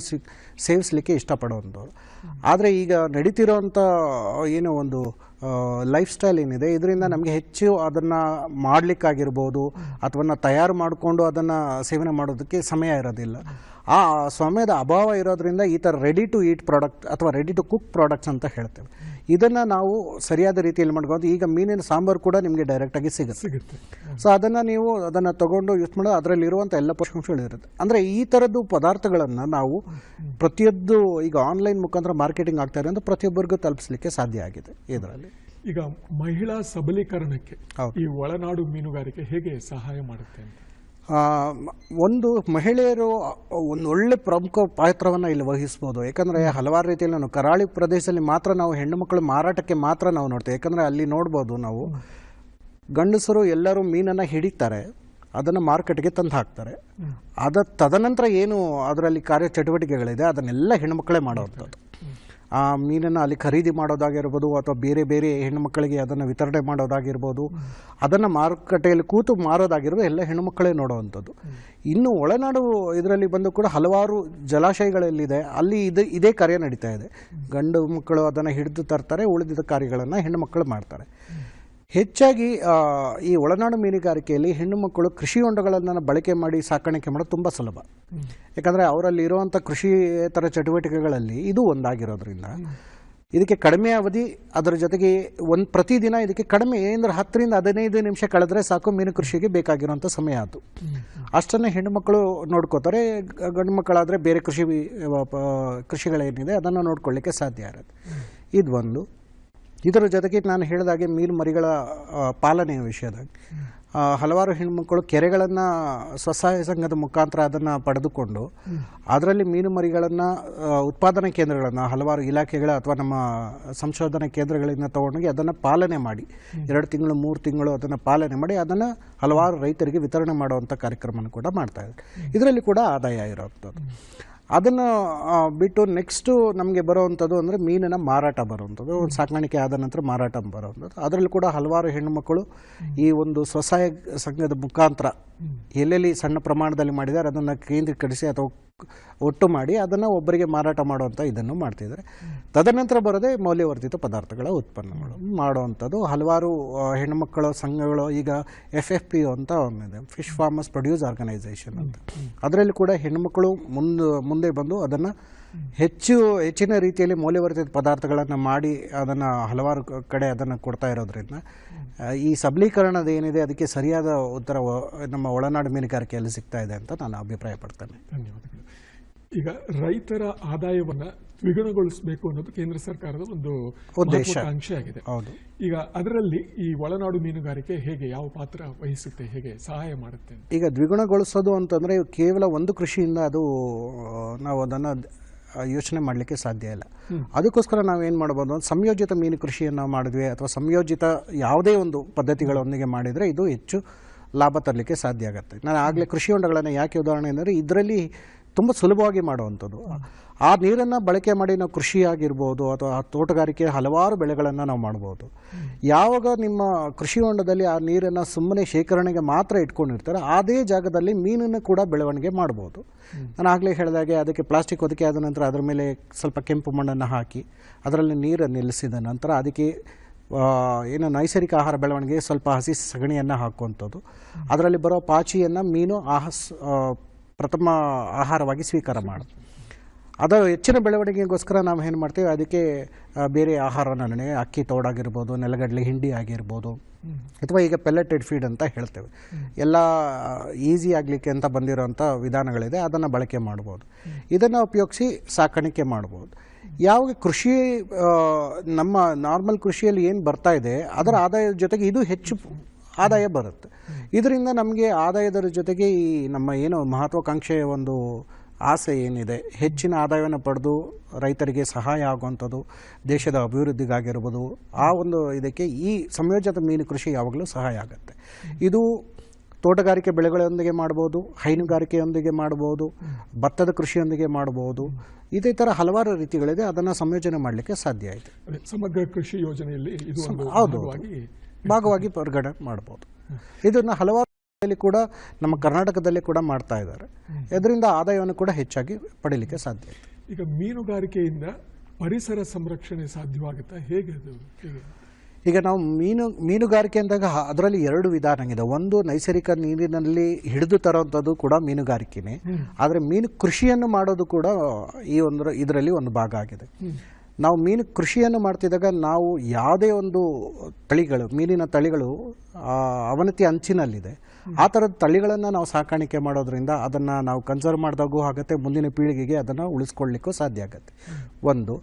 ಸೇವಿಸಲಿಕ್ಕೆ ಇಷ್ಟಪಡುವಂಥವ್ರು. ಆದರೆ ಈಗ ನಡೀತಿರೋಂಥ ಏನೋ ಒಂದು ಲೈಫ್ ಸ್ಟೈಲ್ ಏನಿದೆ, ಇದರಿಂದ ನಮಗೆ ಹೆಚ್ಚು ಅದನ್ನು ಮಾಡಲಿಕ್ಕಾಗಿರ್ಬೋದು, ಅಥವಾ ತಯಾರು ಮಾಡಿಕೊಂಡು ಅದನ್ನು ಸೇವನೆ ಮಾಡೋದಕ್ಕೆ ಸಮಯ ಇರೋದಿಲ್ಲ. ಆ ಸಮಯದ ಅಭಾವ ಇರೋದ್ರಿಂದ ಈ ಥರ ರೆಡಿ ಟು ಈಟ್ ಪ್ರಾಡಕ್ಟ್ ಅಥವಾ ರೆಡಿ ಟು ಕುಕ್ ಪ್ರಾಡಕ್ಟ್ಸ್ ಅಂತ ಹೇಳ್ತೇವೆ. ಇದನ್ನು ನಾವು ಸರಿಯಾದ ರೀತಿಯಲ್ಲಿ ಮಾಡ್ಕೊಂಡು ಈಗ ಮೀನಿನ ಸಾಂಬಾರು ಕೂಡ ನಿಮಗೆ ಡೈರೆಕ್ಟಾಗಿ ಸಿಗುತ್ತೆ. ಸಿಗುತ್ತೆ. ಸೊ ಅದನ್ನು ನೀವು ಅದನ್ನು ತಗೊಂಡು ಯೂಸ್ ಮಾಡೋದು ಅದರಲ್ಲಿರುವಂಥ ಎಲ್ಲ ಪೋಷಕಾಂಶಗಳು ಇರುತ್ತೆ. ಅಂದರೆ ಈ ಥರದ್ದು ಪದಾರ್ಥಗಳನ್ನು ನಾವು ಪ್ರತಿಯೊಂದು ಈಗ ಆನ್ಲೈನ್ ಮುಖಾಂತರ ಮಾರ್ಕೆಟಿಂಗ್ ಆಗ್ತಾ ಇರೋದು ಪ್ರತಿಯೊಬ್ಬರಿಗೂ ತಲುಪಿಸಲಿಕ್ಕೆ ಸಾಧ್ಯ ಆಗಿದೆ ಇದರಲ್ಲಿ. ಈಗ ಮಹಿಳಾ ಸಬಲೀಕರಣಕ್ಕೆ ಈ ಒಳನಾಡು ಮೀನುಗಾರಿಕೆ ಹೇಗೆ ಸಹಾಯ ಮಾಡುತ್ತೆ ಅಂತ? ಒಂದು ಮಹಿಳೆಯರು ಒಂದು ಒಳ್ಳೆ ಪ್ರಮುಖ ಪಾತ್ರವನ್ನು ಇಲ್ಲಿ ವಹಿಸ್ಬೋದು. ಯಾಕಂದರೆ ಹಲವಾರು ರೀತಿಯಲ್ಲಿ ನಾವು ಕರಾಳಿ ಪ್ರದೇಶದಲ್ಲಿ ಮಾತ್ರ ನಾವು ಹೆಣ್ಣು ಮಕ್ಕಳು ಮಾರಾಟಕ್ಕೆ ಮಾತ್ರ ನಾವು ನೋಡ್ತೇವೆ. ಯಾಕಂದರೆ ಅಲ್ಲಿ ನೋಡ್ಬೋದು ನಾವು. ಗಂಡಸರು ಎಲ್ಲರೂ ಮೀನನ್ನು ಹಿಡಿತಾರೆ. ಅದನ್ನು ಮಾರ್ಕೆಟ್ಗೆ ತಂದು ಹಾಕ್ತಾರೆ. ಅದ ತದನಂತರ ಏನು ಅದರಲ್ಲಿ ಕಾರ್ಯಚಟುವಟಿಕೆಗಳಿದೆ, ಅದನ್ನೆಲ್ಲ ಹೆಣ್ಣುಮಕ್ಕಳೇ ಮಾಡೋವಂಥದ್ದು. ಆ ಮೀನನ್ನು ಅಲ್ಲಿ ಖರೀದಿ ಮಾಡೋದಾಗಿರ್ಬೋದು ಅಥವಾ ಬೇರೆ ಬೇರೆ ಹೆಣ್ಣುಮಕ್ಕಳಿಗೆ ಅದನ್ನು ವಿತರಣೆ ಮಾಡೋದಾಗಿರ್ಬೋದು, ಅದನ್ನು ಮಾರುಕಟ್ಟೆಯಲ್ಲಿ ಕೂತು ಮಾರೋದಾಗಿರ್ಬೋದು, ಎಲ್ಲ ಹೆಣ್ಣುಮಕ್ಕಳೇ ನೋಡುವಂಥದ್ದು. ಇನ್ನು ಒಳನಾಡು ಇದರಲ್ಲಿ ಬಂದು ಕೂಡ ಹಲವಾರು ಜಲಾಶಯಗಳಲ್ಲಿದೆ. ಅಲ್ಲಿ ಇದು ಇದೇ ಕಾರ್ಯ ನಡೀತಾ ಇದೆ. ಗಂಡು ಮಕ್ಕಳು ಅದನ್ನು ಹಿಡಿದು ತರ್ತಾರೆ, ಉಳಿದಿದ್ದ ಕಾರ್ಯಗಳನ್ನು ಹೆಣ್ಣು ಮಕ್ಕಳು ಮಾಡ್ತಾರೆ. ಹೆಚ್ಚಾಗಿ ಈ ಒಳನಾಡು ಮೀನುಗಾರಿಕೆಯಲ್ಲಿ ಹೆಣ್ಣು ಮಕ್ಕಳು ಕೃಷಿ ಹೊಂಡಗಳನ್ನು ಬಳಕೆ ಮಾಡಿ ಸಾಕಾಣಿಕೆ ಮಾಡೋದು ತುಂಬ ಸುಲಭ. ಯಾಕಂದರೆ ಅವರಲ್ಲಿ ಇರುವಂಥ ಕೃಷಿಯೇತರ ಚಟುವಟಿಕೆಗಳಲ್ಲಿ ಇದು ಒಂದಾಗಿರೋದ್ರಿಂದ ಇದಕ್ಕೆ ಕಡಿಮೆ ಅವಧಿ, ಅದರ ಜೊತೆಗೆ ಒಂದು ಪ್ರತಿದಿನ ಇದಕ್ಕೆ ಕಡಿಮೆ ಏನಂದ್ರೆ ಹತ್ತರಿಂದ ಹದಿನೈದು ನಿಮಿಷ ಕಳೆದ್ರೆ ಸಾಕು ಮೀನು ಕೃಷಿಗೆ ಬೇಕಾಗಿರುವಂಥ ಸಮಯ ಅದು. ಅಷ್ಟನ್ನೇ ಹೆಣ್ಣು ಮಕ್ಕಳು ನೋಡ್ಕೋತಾರೆ, ಗಂಡು ಮಕ್ಕಳಾದರೆ ಬೇರೆ ಕೃಷಿ ಕೃಷಿಗಳೇನಿದೆ ಅದನ್ನು ನೋಡ್ಕೊಳ್ಳಿಕ್ಕೆ ಸಾಧ್ಯ ಇದು ಒಂದು. ಇದರ ಜೊತೆಗೆ ನಾನು ಹೇಳಿದಾಗೆ ಮೀನು ಮರಿಗಳ ಪಾಲನೆಯ ವಿಷಯದಾಗ ಹಲವಾರು ಹೆಣ್ಮಕ್ಕಳು ಕೆರೆಗಳನ್ನು ಸ್ವಸಹಾಯ ಸಂಘದ ಮುಖಾಂತರ ಅದನ್ನು ಪಡೆದುಕೊಂಡು, ಅದರಲ್ಲಿ ಮೀನು ಮರಿಗಳನ್ನು ಉತ್ಪಾದನಾ ಕೇಂದ್ರಗಳನ್ನು, ಹಲವಾರು ಇಲಾಖೆಗಳ ಅಥವಾ ನಮ್ಮ ಸಂಶೋಧನಾ ಕೇಂದ್ರಗಳಿಂದ ತಗೊಂಡೋಗಿ ಅದನ್ನು ಪಾಲನೆ ಮಾಡಿ, ಎರಡು ತಿಂಗಳು, ಮೂರು ತಿಂಗಳು ಅದನ್ನು ಪಾಲನೆ ಮಾಡಿ, ಅದನ್ನು ಹಲವಾರು ರೈತರಿಗೆ ವಿತರಣೆ ಮಾಡುವಂಥ ಕಾರ್ಯಕ್ರಮವನ್ನು ಕೂಡ ಮಾಡ್ತಾ ಇದ್ದಾರೆ. ಇದರಲ್ಲಿ ಕೂಡ ಆದಾಯ ಇರೋವಂಥದ್ದು ಅದನ್ನು ಬಿಟ್ಟು ನೆಕ್ಸ್ಟು ನಮಗೆ ಬರೋವಂಥದ್ದು ಅಂದರೆ ಮೀನಿನ ಮಾರಾಟ ಬರುವಂಥದ್ದು. ಒಂದು ಸಾಕಾಣಿಕೆ ಆದ ನಂತರ ಮಾರಾಟ ಬರುವಂಥದ್ದು. ಅದರಲ್ಲಿ ಕೂಡ ಹಲವಾರು ಹೆಣ್ಣುಮಕ್ಕಳು ಈ ಒಂದು ಸ್ವಸಹಾಯ ಸಂಘದ ಮುಖಾಂತರ ಎಲ್ಲೆಲ್ಲಿ ಸಣ್ಣ ಪ್ರಮಾಣದಲ್ಲಿ ಮಾಡಿದ್ದಾರೆ ಅದನ್ನು ಕೇಂದ್ರೀಕರಿಸಿ ಅಥವಾ ಒಟ್ಟು ಮಾಡಿ ಅದನ್ನು ಒಬ್ಬರಿಗೆ ಮಾರಾಟ ಮಾಡುವಂಥ ಇದನ್ನು ಮಾಡ್ತಿದ್ದಾರೆ. ತದನಂತರ ಬರೋದೇ ಮೌಲ್ಯವರ್ಧಿತ ಪದಾರ್ಥಗಳ ಉತ್ಪನ್ನಗಳು. ಮಾಡುವಂಥದ್ದು ಹಲವಾರು ಹೆಣ್ಮಕ್ಕಳ ಹೆಣ್ಣುಮಕ್ಕಳ ಸಂಘಗಳು ಈಗ ಎಫ್ ಎಫ್ ಪಿ ಅಂತ ಒಂದಿದೆ. ಫಿಶ್ ಫಾರ್ಮರ್ಸ್ ಪ್ರೊಡ್ಯೂಸ್ ಆರ್ಗನೈಸೇಷನ್ ಅಂತ. ಅದರಲ್ಲಿ ಕೂಡ ಹೆಣ್ಣುಮಕ್ಕಳು ಮುಂದೆ ಮುಂದೆ ಬಂದು ಅದನ್ನು ಹೆಚ್ಚು ಹೆಚ್ಚಿನ ರೀತಿಯಲ್ಲಿ ಮೌಲ್ಯವರ್ಧಿತ ಪದಾರ್ಥಗಳನ್ನು ಮಾಡಿ ಅದನ್ನು ಹಲವಾರು ಕಡೆ ಅದನ್ನು ಕೊಡ್ತಾ ಇರೋದ್ರಿಂದ ಈ ಸಬಲೀಕರಣದ ಏನಿದೆ ಅದಕ್ಕೆ ಸರಿಯಾದ ಉತ್ತರ ನಮ್ಮ ಒಳನಾಡು ಮೀನುಗಾರಿಕೆಯಲ್ಲಿ ಸಿಗ್ತಾ ಇದೆ ಅಂತ ನಾನು ಅಭಿಪ್ರಾಯ ಪಡ್ತೇನೆ ಧನ್ಯವಾದಗಳು. ಈಗ ರೈತರ ಆದಾಯವನ್ನು ದ್ವಿಗುಣಗೊಳಿಸಬೇಕು ಅನ್ನೋದು ಕೇಂದ್ರ ಸರ್ಕಾರದ ಒಂದು ಉದ್ದೇಶ. ಮಹತ್ವಾಕಾಂಕ್ಷೆ ಆಗಿದೆ. ಹೌದು. ಈಗ ಅದರಲ್ಲಿ ಈ ಒಳನಾಡು ಮೀನುಗಾರಿಕೆ ಹೇಗೆ ಯಾವ ಪಾತ್ರ ವಹಿಸುತ್ತೆ ಹೇಗೆ ಸಹಾಯ ಮಾಡುತ್ತೆ ಈಗ ದ್ವಿಗುಣಗೊಳಿಸೋದು ಅಂತಂದರೆ ಕೇವಲ ಒಂದು ಕೃಷಿಯಿಂದ ಅದು ನಾವು ಅದನ್ನು ಯೋಚನೆ ಮಾಡಲಿಕ್ಕೆ ಸಾಧ್ಯ ಇಲ್ಲ. ಅದಕ್ಕೋಸ್ಕರ ನಾವೇನು ಮಾಡ್ಬೋದು ಅಂದರೆ ಸಂಯೋಜಿತ ಮೀನು ಕೃಷಿಯನ್ನು ಮಾಡಿದ್ವಿ ಅಥವಾ ಸಂಯೋಜಿತ ಯಾವುದೇ ಒಂದು ಪದ್ಧತಿಗಳೊಂದಿಗೆ ಮಾಡಿದರೆ ಇದು ಹೆಚ್ಚು ಲಾಭ ತರಲಿಕ್ಕೆ ಸಾಧ್ಯ ಆಗುತ್ತೆ. ನಾನು ಆಗಲೇ ಕೃಷಿ ಹೊಂಡಗಳನ್ನು ಯಾಕೆ ಉದಾಹರಣೆ ಅಂದರೆ ಇದರಲ್ಲಿ ತುಂಬ ಸುಲಭವಾಗಿ ಮಾಡುವಂಥದ್ದು. ಆ ನೀರನ್ನು ಬಳಕೆ ಮಾಡಿ ನಾವು ಕೃಷಿ ಆಗಿರ್ಬೋದು ಅಥವಾ ತೋಟಗಾರಿಕೆ ಹಲವಾರು ಬೆಳೆಗಳನ್ನು ನಾವು ಮಾಡ್ಬೋದು. ಯಾವಾಗ ನಿಮ್ಮ ಕೃಷಿ ಹೊಂಡದಲ್ಲಿ ಆ ನೀರನ್ನು ಸುಮ್ಮನೆ ಶೇಖರಣೆಗೆ ಮಾತ್ರ ಇಟ್ಕೊಂಡಿರ್ತಾರೆ ಅದೇ ಜಾಗದಲ್ಲಿ ಮೀನನ್ನು ಕೂಡ ಬೆಳವಣಿಗೆ ಮಾಡ್ಬೋದು. ನಾನು ಆಗಲೇ ಹೇಳಿದಾಗೆ ಅದಕ್ಕೆ ಪ್ಲಾಸ್ಟಿಕ್ ಹೊದಿಕೆ ಆದ ನಂತರ ಅದರ ಮೇಲೆ ಸ್ವಲ್ಪ ಕೆಂಪು ಮಣ್ಣನ್ನು ಹಾಕಿ ಅದರಲ್ಲಿ ನೀರನ್ನು ನಿಲ್ಲಿಸಿದ ನಂತರ ಅದಕ್ಕೆ ಏನು ನೈಸರ್ಗಿಕ ಆಹಾರ ಬೆಳವಣಿಗೆ ಸ್ವಲ್ಪ ಹಸಿ ಸಗಣಿಯನ್ನು ಹಾಕುವಂಥದ್ದು. ಅದರಲ್ಲಿ ಬರೋ ಪಾಚಿಯನ್ನು ಮೀನು ಆಹಸ್ ಆ, ಪ್ರಥಮ ಆಹಾರವಾಗಿ ಸ್ವೀಕಾರ ಮಾಡೋದು ಅದು ಹೆಚ್ಚಿನ ಬೆಳವಣಿಗೆಗೋಸ್ಕರ ನಾವು ಏನು ಮಾಡ್ತೀವಿ, ಅದಕ್ಕೆ ಬೇರೆ ಆಹಾರ ನನಗೆ ಅಕ್ಕಿ ತೋಡಾಗಿರ್ಬೋದು, ನೆಲಗಡಲೆ ಹಿಂಡಿ ಆಗಿರ್ಬೋದು, ಅಥವಾ ಈಗ ಪೆಲೆಟೆಡ್ ಫೀಡ್ ಅಂತ ಹೇಳ್ತೇವೆ. ಎಲ್ಲ ಈಸಿ ಆಗಲಿಕ್ಕೆ ಅಂತ ಬಂದಿರೋಂಥ ವಿಧಾನಗಳಿದೆ, ಅದನ್ನು ಬಳಕೆ ಮಾಡ್ಬೋದು. ಇದನ್ನು ಉಪಯೋಗಿಸಿ ಸಾಕಾಣಿಕೆ ಮಾಡ್ಬೋದು. ಯಾವ ಕೃಷಿ ನಮ್ಮ ನಾರ್ಮಲ್ ಕೃಷಿಯಲ್ಲಿ ಏನು ಬರ್ತಾ ಇದೆ, ಅದರ ಆದಾಯದ ಜೊತೆಗೆ ಇದು ಹೆಚ್ಚು ಆದಾಯ ಬರುತ್ತೆ. ಇದರಿಂದ ನಮಗೆ ಆದಾಯದ ಜೊತೆಗೆ ಈ ನಮ್ಮ ಏನು ಮಹತ್ವಾಕಾಂಕ್ಷೆಯ ಒಂದು ಆಸೆ ಏನಿದೆ ಹೆಚ್ಚಿನ ಆದಾಯವನ್ನು ಪಡೆದು ರೈತರಿಗೆ ಸಹಾಯ ಆಗುವಂಥದ್ದು ದೇಶದ ಅಭಿವೃದ್ಧಿಗಾಗಿರ್ಬೋದು ಆ ಒಂದು ಇದಕ್ಕೆ ಈ ಸಂಯೋಜಿತ ಮೀನು ಕೃಷಿ ಯಾವಾಗಲೂ ಸಹಾಯ ಆಗುತ್ತೆ. ಇದು ತೋಟಗಾರಿಕೆ ಬೆಳೆಗಳೊಂದಿಗೆ ಮಾಡ್ಬೋದು ಹೈನುಗಾರಿಕೆಯೊಂದಿಗೆ ಮಾಡ್ಬೋದು ಭತ್ತದ ಕೃಷಿಯೊಂದಿಗೆ ಮಾಡ್ಬೋದು ಇದೇ ಥರ ಹಲವಾರು ರೀತಿಗಳಿದೆ ಅದನ್ನು ಸಂಯೋಜನೆ ಮಾಡಲಿಕ್ಕೆ ಸಾಧ್ಯ ಆಯಿತು. ಸಮಗ್ರ ಕೃಷಿ ಯೋಜನೆಯಲ್ಲಿ ಇದು ಹೌದು. ಭಾಗವಾಗಿ ಹೊರಗಡೆ ಮಾಡ್ಬೋದು. ಇದನ್ನು ಹಲವಾರು ಕೂಡ ನಮ್ಮ ಕರ್ನಾಟಕದಲ್ಲಿ ಕೂಡ ಮಾಡ್ತಾ ಇದ್ದಾರೆ. ಇದರಿಂದ ಆದಾಯವನ್ನು ಕೂಡ ಹೆಚ್ಚಾಗಿ ಪಡೀಲಿಕ್ಕೆ ಸಾಧ್ಯ ಈಗ ಮೀನುಗಾರಿಕೆಯಿಂದ ಪರಿಸರ ಸಂರಕ್ಷಣೆ ಸಾಧ್ಯವಾಗುತ್ತಾ? ಹೇಗೆ ಅದು? ಈಗ ನಾವು ಮೀನು ಮೀನುಗಾರಿಕೆ ಅಂದಾಗ ಅದರಲ್ಲಿ ಎರಡು ವಿಧಾನಗಿದೆ ಇದೆ ಒಂದು ನೈಸರ್ಗಿಕ ನೀರಿನಲ್ಲಿ ಹಿಡಿದು ತರುವಂಥದ್ದು ಕೂಡ ಮೀನುಗಾರಿಕೆನೇ. ಆದರೆ ಮೀನು ಕೃಷಿಯನ್ನು ಮಾಡೋದು ಕೂಡ ಈ ಒಂದು ಇದರಲ್ಲಿ ಒಂದು ಭಾಗ ಆಗಿದೆ. ನಾವು ಮೀನು ಕೃಷಿಯನ್ನು ಮಾಡ್ತಿದ್ದಾಗ ನಾವು ಯಾವುದೇ ಒಂದು ತಳಿಗಳು, ಮೀನಿನ ತಳಿಗಳು ಅವನತಿ ಅಂಚಿನಲ್ಲಿದೆ. ಆ ಥರದ ತಳಿಗಳನ್ನು ನಾವು ಸಾಕಾಣಿಕೆ ಮಾಡೋದ್ರಿಂದ ಅದನ್ನು ನಾವು ಕನ್ಸರ್ವ್ ಮಾಡಿದಾಗೂ ಆಗುತ್ತೆ, ಮುಂದಿನ ಪೀಳಿಗೆಗೆ ಅದನ್ನು ಉಳಿಸ್ಕೊಳ್ಳಿಕ್ಕೂ ಸಾಧ್ಯ ಆಗುತ್ತೆ. ಒಂದು.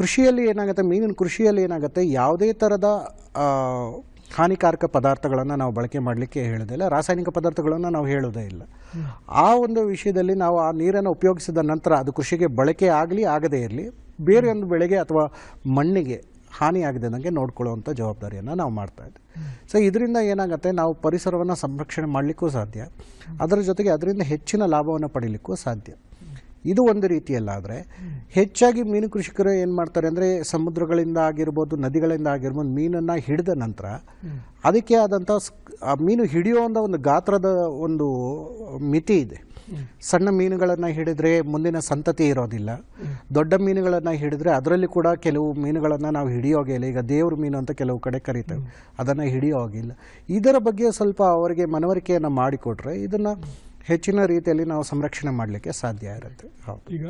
ಕೃಷಿಯಲ್ಲಿ ಏನಾಗುತ್ತೆ, ಮೀನಿನ ಕೃಷಿಯಲ್ಲಿ ಏನಾಗುತ್ತೆ, ಯಾವುದೇ ಥರದ ಹಾನಿಕಾರಕ ಪದಾರ್ಥಗಳನ್ನು ನಾವು ಬಳಕೆ ಮಾಡಲಿಕ್ಕೆ ಹೇಳೋದಿಲ್ಲ ರಾಸಾಯನಿಕ ಪದಾರ್ಥಗಳನ್ನು ನಾವು ಹೇಳೋದೇ ಇಲ್ಲ. ಆ ಒಂದು ವಿಷಯದಲ್ಲಿ ನಾವು ಆ ನೀರನ್ನು ಉಪಯೋಗಿಸಿದ ನಂತರ ಅದು ಕೃಷಿಗೆ ಬಳಕೆ ಆಗಲಿ, ಆಗದೇ ಇರಲಿ ಬೇರೆ ಒಂದು ಬೆಳೆಗೆ ಅಥವಾ ಮಣ್ಣಿಗೆ ಹಾನಿಯಾಗದಂಗೆ ನೋಡ್ಕೊಳ್ಳುವಂಥ ಜವಾಬ್ದಾರಿಯನ್ನು ನಾವು ಮಾಡ್ತಾ ಇದ್ದೀವಿ ಸೊ ಇದರಿಂದ ಏನಾಗುತ್ತೆ? ನಾವು ಪರಿಸರವನ್ನು ಸಂರಕ್ಷಣೆ ಮಾಡಲಿಕ್ಕೂ ಸಾಧ್ಯ. ಅದರ ಜೊತೆಗೆ ಅದರಿಂದ ಹೆಚ್ಚಿನ ಲಾಭವನ್ನು ಪಡೀಲಿಕ್ಕೂ ಸಾಧ್ಯ. ಇದು ಒಂದು ರೀತಿಯಲ್ಲಾದರೆ, ಹೆಚ್ಚಾಗಿ ಮೀನು ಕೃಷಿಕರು ಏನು ಮಾಡ್ತಾರೆ ಅಂದರೆ, ಸಮುದ್ರಗಳಿಂದ ಆಗಿರ್ಬೋದು, ನದಿಗಳಿಂದ ಆಗಿರ್ಬೋದು, ಮೀನನ್ನು ಹಿಡಿದ ನಂತರ ಅದಕ್ಕೆ ಆದಂಥ ಆ ಮೀನು ಹಿಡಿಯುವಂಥ ಒಂದು ಗಾತ್ರದ ಒಂದು ಮಿತಿ ಇದೆ. ಸಣ್ಣ ಮೀನುಗಳನ್ನು ಹಿಡಿದ್ರೆ ಮುಂದಿನ ಸಂತತಿ ಇರೋದಿಲ್ಲ. ದೊಡ್ಡ ಮೀನುಗಳನ್ನು ಹಿಡಿದ್ರೆ ಅದರಲ್ಲಿ ಕೂಡ ಕೆಲವು ಮೀನುಗಳನ್ನು ನಾವು ಹಿಡಿಯೋಗಿಲ್ಲ ಈಗ ದೇವ್ರ ಮೀನು ಅಂತ ಕೆಲವು ಕಡೆ ಕರಿತೇವೆ ಅದನ್ನು ಹಿಡಿಯೋಗಿಲ್ಲ ಇದರ ಬಗ್ಗೆ ಸ್ವಲ್ಪ ಅವರಿಗೆ ಮನವರಿಕೆಯನ್ನು ಮಾಡಿಕೊಟ್ರೆ ಇದನ್ನು ಹೆಚ್ಚಿನ ರೀತಿಯಲ್ಲಿ ನಾವು ಸಂರಕ್ಷಣೆ ಮಾಡಲಿಕ್ಕೆ ಸಾಧ್ಯ ಇರುತ್ತೆ. ಹೌದು. ಈಗ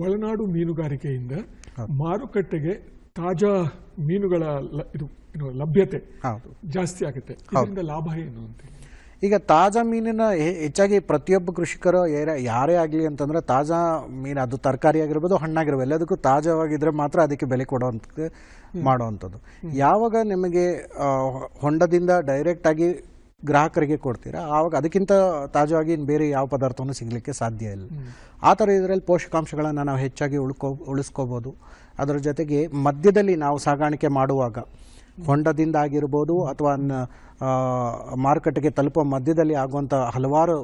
ಒಳನಾಡು ಮೀನುಗಾರಿಕೆಯಿಂದ ಮಾರುಕಟ್ಟೆಗೆ ತಾಜಾ ಮೀನುಗಳ ಇದು ಲಭ್ಯತೆ ಹೌದು. ಜಾಸ್ತಿ ಆಗುತ್ತೆ. ಇದರಿಂದ ಲಾಭ ಏನು ಅಂತ ಈಗ ತಾಜಾ ಮೀನಿನ ಹೆಚ್ಚಾಗಿ ಪ್ರತಿಯೊಬ್ಬ ಕೃಷಿಕರು ಯಾರೇ- ಯಾರೇ ಆಗಲಿ ಅಂತಂದರೆ ತಾಜಾ ಮೀನು ಅದು ತರಕಾರಿ ಆಗಿರ್ಬೋದು ಹಣ್ಣಾಗಿರ್ಬೋದು ಎಲ್ಲದಕ್ಕೂ ತಾಜಾವಾಗಿದ್ದರೆ ಮಾತ್ರ ಅದಕ್ಕೆ ಬೆಲೆ ಕೊಡೋವಂಥ ಮಾಡುವಂಥದ್ದು. ಯಾವಾಗ ನಿಮಗೆ ಹೊಂಡದಿಂದ ಡೈರೆಕ್ಟಾಗಿ ಗ್ರಾಹಕರಿಗೆ ಕೊಡ್ತೀರಾ? ಆವಾಗ ಅದಕ್ಕಿಂತ ತಾಜಾವಾಗಿ ಇನ್ನು ಬೇರೆ ಯಾವ ಪದಾರ್ಥವನ್ನು ಸಿಗಲಿಕ್ಕೆ ಸಾಧ್ಯ ಇಲ್ಲ. ಆ ಥರ ಇದರಲ್ಲಿ ಪೋಷಕಾಂಶಗಳನ್ನು ನಾವು ಹೆಚ್ಚಾಗಿ ಉಳ್ಕೊ ಉಳಿಸ್ಕೋಬೋದು. ಅದರ ಜೊತೆಗೆ ಮಧ್ಯದಲ್ಲಿ ನಾವು ಸಾಗಾಣಿಕೆ ಮಾಡುವಾಗ ಹೊಂಡದಿಂದ ಆಗಿರ್ಬೋದು ಅಥವಾ ಮಾರುಕಟ್ಟೆಗೆ ತಲುಪುವ ಮಧ್ಯದಲ್ಲಿ ಆಗುವಂಥ ಹಲವಾರು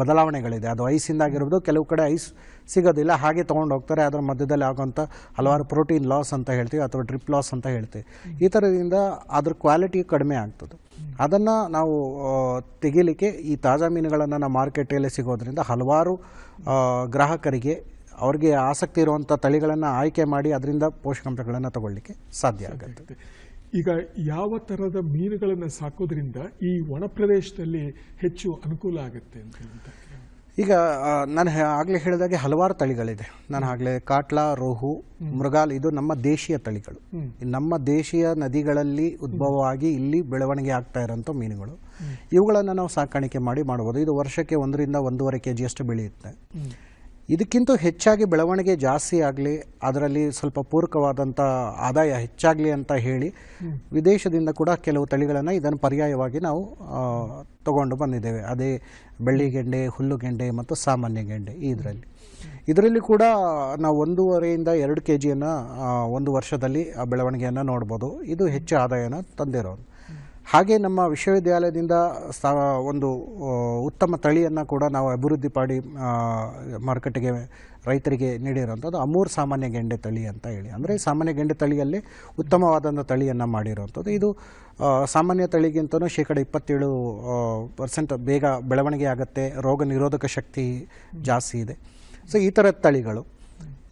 ಬದಲಾವಣೆಗಳಿದೆ. ಅದು ಐಸಿಂದ ಆಗಿರ್ಬೋದು ಕೆಲವು ಕಡೆ ಐಸ್ ಸಿಗೋದಿಲ್ಲ, ಹಾಗೆ ತೊಗೊಂಡು ಹೋಗ್ತಾರೆ, ಅದರ ಮಧ್ಯದಲ್ಲಿ ಆಗುವಂಥ ಹಲವಾರು ಪ್ರೋಟೀನ್ ಲಾಸ್ ಅಂತ ಹೇಳ್ತೀವಿ, ಅಥವಾ ಡ್ರಿಪ್ ಲಾಸ್ ಅಂತ ಹೇಳ್ತೀವಿ. ಈ ಥರದಿಂದ ಅದ್ರ ಕ್ವಾಲಿಟಿ ಕಡಿಮೆ ಆಗ್ತದೆ. ಅದನ್ನು ನಾವು ತೆಗಿಲಿಕ್ಕೆ ಈ ತಾಜಾ ಮೀನುಗಳನ್ನು ನಾವು ಮಾರ್ಕೆಟಲ್ಲಿ ಸಿಗೋದ್ರಿಂದ ಹಲವಾರು ಗ್ರಾಹಕರಿಗೆ ಅವ್ರಿಗೆ ಆಸಕ್ತಿ ಇರುವಂಥ ತಳಿಗಳನ್ನು ಆಯ್ಕೆ ಮಾಡಿ, ಅದರಿಂದ ಪೋಷಕಾಂಶಗಳನ್ನು ತಗೊಳ್ಳಿಕ್ಕೆ ಸಾಧ್ಯ ಆಗುತ್ತೆ. ಈಗ ಯಾವ ತರದ ಮೀನುಗಳನ್ನು ಸಾಕೋದ್ರಿಂದ ಈ ಒಣ ಪ್ರದೇಶದಲ್ಲಿ ಹೆಚ್ಚು ಅನುಕೂಲ ಆಗುತ್ತೆ ಅಂತ ಹೇಳ್ತಾರೆ ಈಗ ನಾನು ಆಗಲೇ ಆಗ್ಲೇ ಹೇಳಿದಾಗೆ ಹಲವಾರು ತಳಿಗಳಿದೆ. ನಾನು ಆಗಲೇ ಕಾಟ್ಲಾ ರೋಹು ಮೃಗಾಲ್ ಇದು ನಮ್ಮ ದೇಶೀಯ ತಳಿಗಳು. ನಮ್ಮ ದೇಶೀಯ ನದಿಗಳಲ್ಲಿ ಉದ್ಭವವಾಗಿ ಇಲ್ಲಿ ಬೆಳವಣಿಗೆ ಆಗ್ತಾ ಇರೋಂಥ ಮೀನುಗಳು. ಇವುಗಳನ್ನು ನಾವು ಸಾಕಾಣಿಕೆ ಮಾಡಿ ಮಾಡ್ಬೋದು. ಇದು ವರ್ಷಕ್ಕೆ ಒಂದರಿಂದ ಒಂದೂವರೆ ಕೆ ಜಿಯಷ್ಟು ಬೆಳೆಯುತ್ತೆ ಇದಕ್ಕಿಂತ ಹೆಚ್ಚಾಗಿ ಬೆಳವಣಿಗೆ ಜಾಸ್ತಿ ಆಗಲಿ, ಅದರಲ್ಲಿ ಸ್ವಲ್ಪ ಪೂರಕವಾದಂಥ ಆದಾಯ ಹೆಚ್ಚಾಗಲಿ ಅಂತ ಹೇಳಿ ವಿದೇಶದಿಂದ ಕೂಡ ಕೆಲವು ತಳಿಗಳನ್ನು ಇದನ್ನು ಪರ್ಯಾಯವಾಗಿ ನಾವು ತಗೊಂಡು ಬಂದಿದ್ದೇವೆ. ಅದೇ ಬೆಳ್ಳಿಗೆಂಡೆ ಹುಲ್ಲುಗೆಂಡೆ ಮತ್ತು ಸಾಮಾನ್ಯ ಗೆಂಡೆ ಇದರಲ್ಲಿ. ಇದರಲ್ಲಿ ಕೂಡ ನಾವು ಒಂದೂವರೆಯಿಂದ ಎರಡು ಕೆ ಜಿಯನ್ನು ಒಂದು ವರ್ಷದಲ್ಲಿ ಬೆಳವಣಿಗೆಯನ್ನು ನೋಡ್ಬೋದು. ಇದು ಹೆಚ್ಚು ಆದಾಯನ ತಂದಿರೋದು. ಹಾಗೆ ನಮ್ಮ ವಿಶ್ವವಿದ್ಯಾಲಯದಿಂದ ಒಂದು ಉತ್ತಮ ತಳಿಯನ್ನು ಕೂಡ ನಾವು ಅಭಿವೃದ್ಧಿ ಮಾಡಿ ಮಾರುಕಟ್ಟೆಗೆ ರೈತರಿಗೆ ನೀಡಿರುವಂಥದ್ದು ಅಮೂರ್ ಸಾಮಾನ್ಯ ಗೆಂಡೆ ತಳಿ ಅಂತ ಹೇಳಿ. ಅಂದರೆ ಸಾಮಾನ್ಯ ಗೆಂಡೆ ತಳಿಯಲ್ಲಿ ಉತ್ತಮವಾದಂಥ ತಳಿಯನ್ನು ಮಾಡಿರುವಂಥದ್ದು. ಇದು ಸಾಮಾನ್ಯ ತಳಿಗಿಂತನೂ ಶೇಕಡ ಇಪ್ಪತ್ತೇಳು ಪರ್ಸೆಂಟ್ ಬೇಗ ಬೆಳವಣಿಗೆ ಆಗುತ್ತೆ, ರೋಗ ನಿರೋಧಕ ಶಕ್ತಿ ಜಾಸ್ತಿ ಇದೆ. ಸೊ, ಈ ಥರದ ತಳಿಗಳು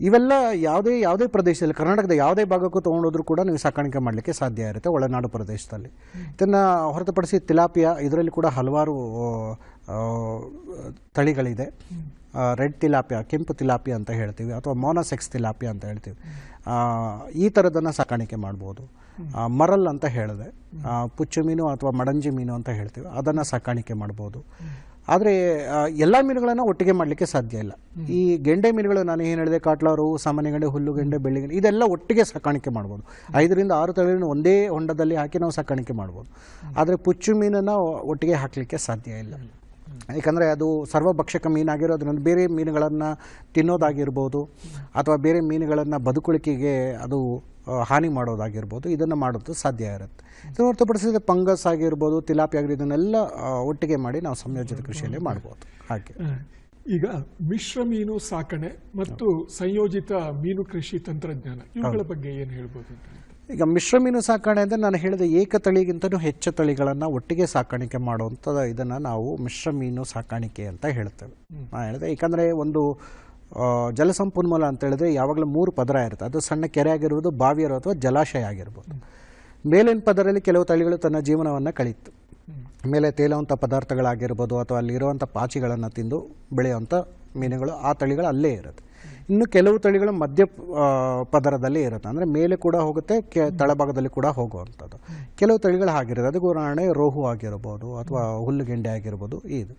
ಇವೆಲ್ಲ ಯಾವುದೇ ಯಾವುದೇ ಪ್ರದೇಶದಲ್ಲಿ, ಕರ್ನಾಟಕದ ಯಾವುದೇ ಭಾಗಕ್ಕೂ ತೊಗೊಂಡೋದ್ರೂ ಕೂಡ ನೀವು ಸಾಕಾಣಿಕೆ ಮಾಡಲಿಕ್ಕೆ ಸಾಧ್ಯ ಇರುತ್ತೆ ಒಳನಾಡು ಪ್ರದೇಶದಲ್ಲಿ. ಇದನ್ನು ಹೊರತುಪಡಿಸಿ ತಿಲಾಪಿಯ, ಇದರಲ್ಲಿ ಕೂಡ ಹಲವಾರು ತಳಿಗಳಿದೆ. ರೆಡ್ ತಿಲಾಪಿಯ, ಕೆಂಪು ತಿಲಾಪಿಯಾ ಅಂತ ಹೇಳ್ತೀವಿ, ಅಥವಾ ಮೋನೋಸೆಕ್ಸ್ ತಿಲಾಪಿಯಾ ಅಂತ ಹೇಳ್ತೀವಿ. ಈ ಥರದನ್ನು ಸಾಕಾಣಿಕೆ ಮಾಡ್ಬೋದು. ಮರಲ್ ಅಂತ ಹೇಳಿದೆ. ಪುಚ್ಚು ಮೀನು ಅಥವಾ ಮಡಂಜಿ ಮೀನು ಅಂತ ಹೇಳ್ತೀವಿ, ಅದನ್ನು ಸಾಕಾಣಿಕೆ ಮಾಡ್ಬೋದು. ಆದರೆ ಎಲ್ಲ ಮೀನುಗಳನ್ನು ಒಟ್ಟಿಗೆ ಮಾಡಲಿಕ್ಕೆ ಸಾಧ್ಯ ಇಲ್ಲ. ಈ ಗೆಂಡೆ ಮೀನುಗಳು ನಾನು ಏನು ಹೇಳಿದೆ ಕಾಟ್ಲಾರು ಸಾಮಾನ್ಯ ಗೆಂಡೆ ಹುಲ್ಲು ಗೆಂಡೆ ಬೆಳ್ಳಿ ಗೆಂಡೆ ಇದೆಲ್ಲ ಒಟ್ಟಿಗೆ ಸಾಕಾಣಿಕೆ ಮಾಡ್ಬೋದು. ಐದರಿಂದ ಆರು ತಳಿಯನ್ನು ಒಂದೇ ಹೊಂಡದಲ್ಲಿ ಹಾಕಿ ನಾವು ಸಾಕಾಣಿಕೆ ಮಾಡ್ಬೋದು. ಆದರೆ ಪುಚ್ಚು ಮೀನನ್ನು ಒಟ್ಟಿಗೆ ಹಾಕಲಿಕ್ಕೆ ಸಾಧ್ಯ ಇಲ್ಲ. ಯಾಕಂದರೆ ಅದು ಸರ್ವಭಕ್ಷಕ ಮೀನಾಗಿರೋದ್ರಿಂದ ಬೇರೆ ಮೀನುಗಳನ್ನು ತಿನ್ನೋದಾಗಿರ್ಬೋದು ಅಥವಾ ಬೇರೆ ಮೀನುಗಳನ್ನು ಬದುಕುಳಿಕೆಗೆ ಅದು ಹಾನಿ ಮಾಡೋದಾಗಿರ್ಬೋದು ಇದನ್ನು ಮಾಡೋದು ಸಾಧ್ಯ ಇರುತ್ತೆ. ಇದು ಹೊರತುಪಡಿಸಿದ್ರೆ ಫಂಗಸ್ ಆಗಿರ್ಬೋದು ತಿಲಾಪಿ ಆಗಿರೋ ಇದನ್ನೆಲ್ಲ ಒಟ್ಟಿಗೆ ಮಾಡಿ ನಾವು ಸಂಯೋಜಿತ ಕೃಷಿಯಲ್ಲಿ ಮಾಡ್ಬೋದು. ಹಾಗೆ. ಈಗ ಮಿಶ್ರ ಮೀನು ಸಾಕಣೆ ಮತ್ತು ಸಂಯೋಜಿತ ಮೀನು ಕೃಷಿ ತಂತ್ರಜ್ಞಾನ ಇವುಗಳ ಬಗ್ಗೆ ಏನು ಹೇಳ್ಬೋದು ಈಗ ಮಿಶ್ರ ಮೀನು ಸಾಕಣೆ ಅಂದರೆ ನಾನು ಹೇಳಿದ ಏಕ ತಳಿಗಿಂತಲೂ ಹೆಚ್ಚು ತಳಿಗಳನ್ನು ಒಟ್ಟಿಗೆ ಸಾಕಾಣಿಕೆ ಮಾಡುವಂಥದ್ದು ಇದನ್ನು ನಾವು ಮಿಶ್ರ ಮೀನು ಸಾಕಾಣಿಕೆ ಅಂತ ಹೇಳ್ತೇವೆ. ನಾನು ಹೇಳಿದೆ ಏಕೆಂದರೆ ಒಂದು ಜಲಸಂಪನ್ಮೂಲ ಅಂತ ಹೇಳಿದ್ರೆ ಯಾವಾಗಲೂ ಮೂರು ಪದರ ಇರುತ್ತೆ. ಅದು ಸಣ್ಣ ಕೆರೆ ಆಗಿರ್ಬೋದು ಬಾವಿ ಇರೋ ಅಥವಾ ಜಲಾಶಯ ಆಗಿರ್ಬೋದು. ಮೇಲಿನ ಪದರಲ್ಲಿ ಕೆಲವು ತಳಿಗಳು ತನ್ನ ಜೀವನವನ್ನು ಕಳೀತು ಮೇಲೆ ತೇಲುವಂಥ ಪದಾರ್ಥಗಳಾಗಿರ್ಬೋದು ಅಥವಾ ಅಲ್ಲಿರುವಂಥ ಪಾಚಿಗಳನ್ನು ತಿಂದು ಬೆಳೆಯುವಂಥ ಮೀನುಗಳು ಆ ತಳಿಗಳು ಅಲ್ಲೇ ಇರುತ್ತೆ. ಇನ್ನು ಕೆಲವು ತಳಿಗಳು ಮಧ್ಯ ಪದರದಲ್ಲಿ ಇರುತ್ತೆ. ಅಂದರೆ ಮೇಲೆ ಕೂಡ ಹೋಗುತ್ತೆ, ಕೆ, ತಳಭಾಗದಲ್ಲಿ ಕೂಡ ಹೋಗುವಂಥದ್ದು. ಕೆಲವು ತಳಿಗಳು ಹಾಗಿರುತ್ತೆ. ಅದಕ್ಕೆ ಉದಾಹರಣೆ ರೋಹು ಆಗಿರ್ಬೋದು ಅಥವಾ ಹುಲ್ಲುಗೆಂಡೆ ಆಗಿರ್ಬೋದು, ಇದು.